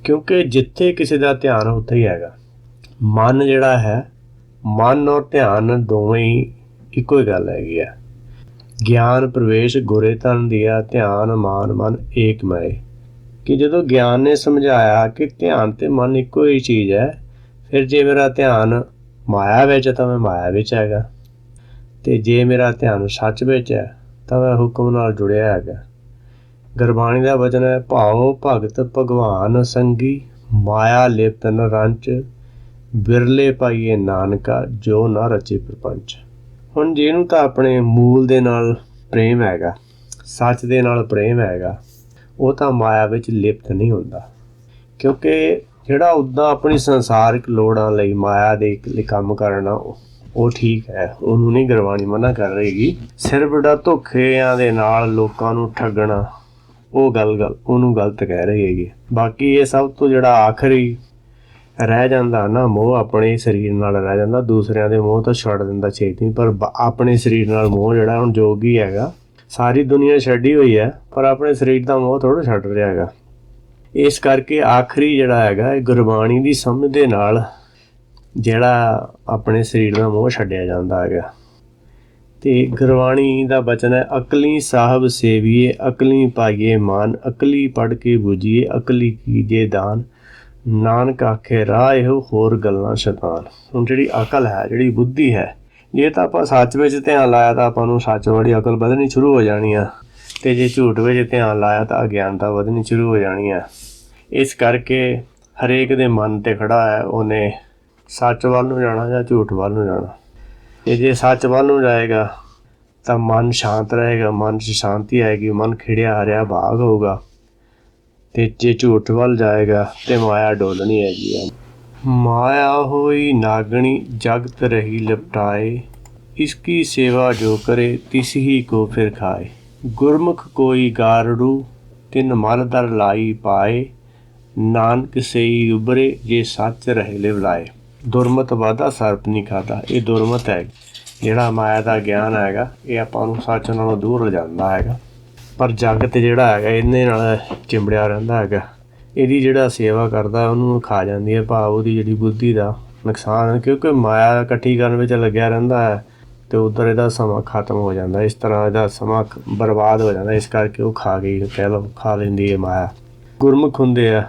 ਕਿਉਂਕਿ ਜਿੱਥੇ ਕਿਸੇ ਦਾ ਧਿਆਨ ਉੱਥੇ ਹੀ ਹੈਗਾ। ਮਨ ਜਿਹੜਾ ਹੈ, ਮਨ ਔਰ ਧਿਆਨ ਦੋਵੇਂ ਹੀ ਇੱਕੋ ਹੀ ਗੱਲ ਹੈਗੀ ਆ ਗਿਆਨ ਪ੍ਰਵੇਸ਼ ਗੁਰੇ ਤਨ ਦਿਆ, ਧਿਆਨ ਮਾਨ ਮਨ ਏਕਮਏ। ਕਿ ਜਦੋਂ ਗਿਆਨ ਨੇ ਸਮਝਾਇਆ ਕਿ ਧਿਆਨ ਤੇ ਮਨ ਇੱਕੋ ਹੀ ਚੀਜ਼ ਹੈ, ਫਿਰ ਜੇ ਮੇਰਾ ਧਿਆਨ ਮਾਇਆ ਵਿੱਚ ਤਾਂ ਮੈਂ ਮਾਇਆ ਵਿੱਚ ਹੈਗਾ। ਤੇ ਜੇ ਮੇਰਾ ਧਿਆਨ ਸੱਚ ਵਿੱਚ ਹੈ, ਤਾਂ ਮੈਂ ਹੁਕਮ ਨਾਲ ਜੁੜਿਆ ਹੈਗਾ। ਗੁਰਬਾਣੀ ਦਾ ਵਚਨ ਹੈ, ਭਾਉ ਭਗਤ ਭਗਵਾਨ ਸੰਗੀ, ਮਾਇਆ ਲਿਪਤਨ ਰੰਚ, ਬਿਰਲੇ ਪਾਈਏ ਨਾਨਕਾ, ਜੋ ਨਾ ਰਚੇ ਪ੍ਰਪੰਚ। ਹੁਣ ਜਿਹਨੂੰ ਤਾਂ ਆਪਣੇ ਮੂਲ ਦੇ ਨਾਲ ਪ੍ਰੇਮ ਹੈਗਾ, ਸੱਚ ਦੇ ਨਾਲ ਪ੍ਰੇਮ ਹੈਗਾ, ਉਹ ਤਾਂ ਮਾਇਆ ਵਿੱਚ ਲਿਪਤ ਨਹੀਂ ਹੁੰਦਾ। ਕਿਉਂਕਿ ਜਿਹੜਾ ਉਦਾਂ ਆਪਣੀ ਸੰਸਾਰਿਕ ਲੋੜਾਂ ਲਈ ਮਾਇਆ ਦੇ ਲਈ ਕੰਮ ਕਰਨਾ, ਉਹ ਠੀਕ ਹੈ, ਉਹਨੂੰ ਨਹੀਂ ਗੁਰਬਾਣੀ ਮਨਾ ਕਰ ਰਹੀਗੀ ਸਿਰਫ ਜਿਹੜਾ ਧੋਖਿਆਂ ਦੇ ਨਾਲ ਲੋਕਾਂ ਨੂੰ ਠੱਗਣਾ, ਉਹ ਗੱਲ ਗੱਲ, ਉਹਨੂੰ ਗਲਤ ਕਹਿ ਰਹੀ ਹੈਗੀ। ਬਾਕੀ ਇਹ ਸਭ ਤੋਂ ਜਿਹੜਾ ਆਖਰੀ ਰਹਿ ਜਾਂਦਾ ਨਾ, ਮੋਹ ਆਪਣੇ ਸਰੀਰ ਨਾਲ ਰਹਿ ਜਾਂਦਾ, ਦੂਸਰਿਆਂ ਦੇ ਮੋਹ ਤਾਂ ਛੱਡ ਦਿੰਦਾ ਛੇਤੀ। ਪਰ ਬ- ਆਪਣੇ ਸਰੀਰ ਨਾਲ ਮੋਹ ਜਿਹੜਾ ਹੁਣ ਜੋਗੀ ਹੈਗਾ, ਸਾਰੀ ਦੁਨੀਆ ਛੱਡੀ ਹੋਈ ਹੈ, ਪਰ ਆਪਣੇ ਸਰੀਰ ਦਾ ਮੋਹ ਥੋੜਾ ਛੱਡ ਰਿਹਾ ਹੈਗਾ। ਇਸ ਕਰਕੇ ਆਖਰੀ ਜਿਹੜਾ ਹੈਗਾ, ਇਹ ਗੁਰਬਾਣੀ ਦੀ ਸਮਝ ਦੇ ਨਾਲ ਜਿਹੜਾ ਆਪਣੇ ਸਰੀਰ ਦਾ ਮੋਹ ਛੱਡਿਆ ਜਾਂਦਾ ਹੈਗਾ। ਤੇ ਗੁਰਬਾਣੀ ਦਾ ਬਚਨ ਹੈ, ਅਕਲੀ ਸਾਹਿਬ ਸੇਵੀਏ, ਅਕਲੀ ਪਾਈਏ ਮਾਨ, ਅਕਲੀ ਪੜ ਕੇ ਬੁਝੀਏ, ਅਕਲੀ ਕੀਜੇ ਦਾਨ। ਨਾਨਕ ਆਖੇ, ਰਾਹ ਇਹੋ ਹੋਰ ਗੱਲਾਂ ਸ਼ੈਤਾਨ। ਹੁਣ ਜਿਹੜੀ ਅਕਲ ਹੈ, ਜਿਹੜੀ ਬੁੱਧੀ ਹੈ ਜੇ ਤਾਂ ਆਪਾਂ ਸੱਚ ਵਿੱਚ ਧਿਆਨ ਲਾਇਆ ਤਾਂ ਆਪਾਂ ਨੂੰ ਸੱਚ ਵਾਲੀ ਅਕਲ ਵਧਣੀ ਸ਼ੁਰੂ ਹੋ ਜਾਣੀ ਆ। ਤੇ ਜੇ ਝੂਠ ਵਿੱਚ ਧਿਆਨ ਲਾਇਆ ਤਾਂ ਅਗਿਆਨਤਾ ਵਧਣੀ ਸ਼ੁਰੂ ਹੋ ਜਾਣੀ ਆ। ਇਸ ਕਰਕੇ ਹਰੇਕ ਦੇ ਮਨ ਤੇ ਖੜਾ ਹੈ, ਉਹਨੇ ਸੱਚ ਵੱਲ ਨੂੰ ਜਾਣਾ ਜਾਂ ਝੂਠ ਵੱਲ ਨੂੰ ਜਾਣਾ। ਤੇ ਜੇ ਸੱਚ ਵੱਲ ਨੂੰ ਜਾਏਗਾ, ਤਾਂ ਮਨ ਸ਼ਾਂਤ ਰਹੇਗਾ, ਮਨ 'ਚ ਸ਼ਾਂਤੀ ਆਏਗੀ, ਮਨ ਖਿੜਿਆ ਹਰਿਆ ਬਾਗ ਹੋਊਗਾ। ਤੇ ਜੇ ਝੂਠ ਵੱਲ ਜਾਏਗਾ ਤੇ ਮਾਇਆ ਡੋਲਣੀ ਹੈਗੀ ਆ। ਮਾਇਆ ਹੋਈ ਨਾਗਣੀ ਜਗਤ ਰਹੀ ਲਪਟਾਏ ਇਸकी ਸੇਵਾ ਜੋ ਕਰੇ ਤਿਸ ਹੀ ਕੋ ਫਿਰ ਖਾਏ। ਗੁਰਮੁਖ ਕੋਈ ਗਾਰੜੂ, ਤਿਨ ਮਲ ਦਰ ਲਾਈ ਪਾਏ। ਨਾਨਕ ਸਈ ਉਬਰੇ ਜੇ ਸੱਚ ਰਹੇ ਲਿਵ ਲਾਏ ਦੁਰਮਤ ਵਾਦਾ ਸਰਪ ਨਹੀਂ ਖਾਦਾ ਇਹ ਦੁਰਮਤ ਹੈ ਜਿਹੜਾ ਮਾਇਆ ਦਾ ਗਿਆਨ ਹੈਗਾ, ਇਹ ਆਪਾਂ ਨੂੰ ਸੱਚ ਨਾਲੋਂ ਦੂਰ ਲਿਜਾਂਦਾ ਹੈਗਾ। ਪਰ ਜਗਤ ਜਿਹੜਾ ਹੈਗਾ, ਇਹਨੇ ਨਾਲ ਚਿੰਬੜਿਆ ਰਹਿੰਦਾ ਹੈਗਾ। ਇਹਦੀ ਜਿਹੜਾ ਸੇਵਾ ਕਰਦਾ, ਉਹਨੂੰ ਖਾ ਜਾਂਦੀ ਹੈ, ਭਾਵ ਉਹਦੀ ਜਿਹੜੀ ਬੁੱਧੀ ਦਾ ਨੁਕਸਾਨ ਕਿਉਂਕਿ ਮਾਇਆ ਇਕੱਠੀ ਕਰਨ ਵਿੱਚ ਲੱਗਿਆ ਰਹਿੰਦਾ ਹੈ ਤੇ ਉਧਰ ਇਹਦਾ ਸਮਾਂ ਖਤਮ ਹੋ ਜਾਂਦਾ। ਇਸ ਤਰ੍ਹਾਂ ਇਹਦਾ ਸਮਾਂ ਬਰਬਾਦ ਹੋ ਜਾਂਦਾ। ਇਸ ਕਰਕੇ ਉਹ ਖਾ ਗਈ ਕਹਿ ਲਓ, ਖਾ ਲੈਂਦੀ ਹੈ ਮਾਇਆ। ਗੁਰਮੁਖ ਹੁੰਦੇ ਆ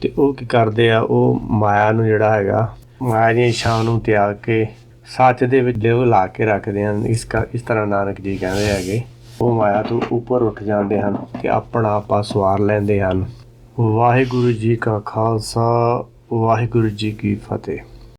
ਤੇ ਉਹ ਕੀ ਕਰਦੇ ਆ? ਉਹ ਮਾਇਆ ਨੂੰ ਜਿਹੜਾ ਹੈਗਾ, ਮਾਇਆ ਦੀਆਂ ਇੱਛਾਵਾਂ ਨੂੰ ਤਿਆਗ ਕੇ ਸੱਚ ਦੇ ਵਿੱਚ ਲਿਵ ਲਾ ਕੇ ਰੱਖਦੇ ਹਨ। ਇਸ ਕਰ ਇਸ ਤਰ੍ਹਾਂ ਨਾਨਕ ਜੀ ਕਹਿੰਦੇ ਹੈਗੇ। ਉਹ ਮਾਇਆ ਤੋਂ ਉੱਪਰ ਉੱਠ ਜਾਂਦੇ ਹਨ ਤੇ ਆਪਣਾ ਆਪਾ ਸਵਾਰ ਲੈਂਦੇ ਹਨ। ਵਾਹਿਗੁਰੂ ਜੀ ਕਾ ਖਾਲਸਾ, ਵਾਹਿਗੁਰੂ ਜੀ ਕੀ ਫਤਿਹ।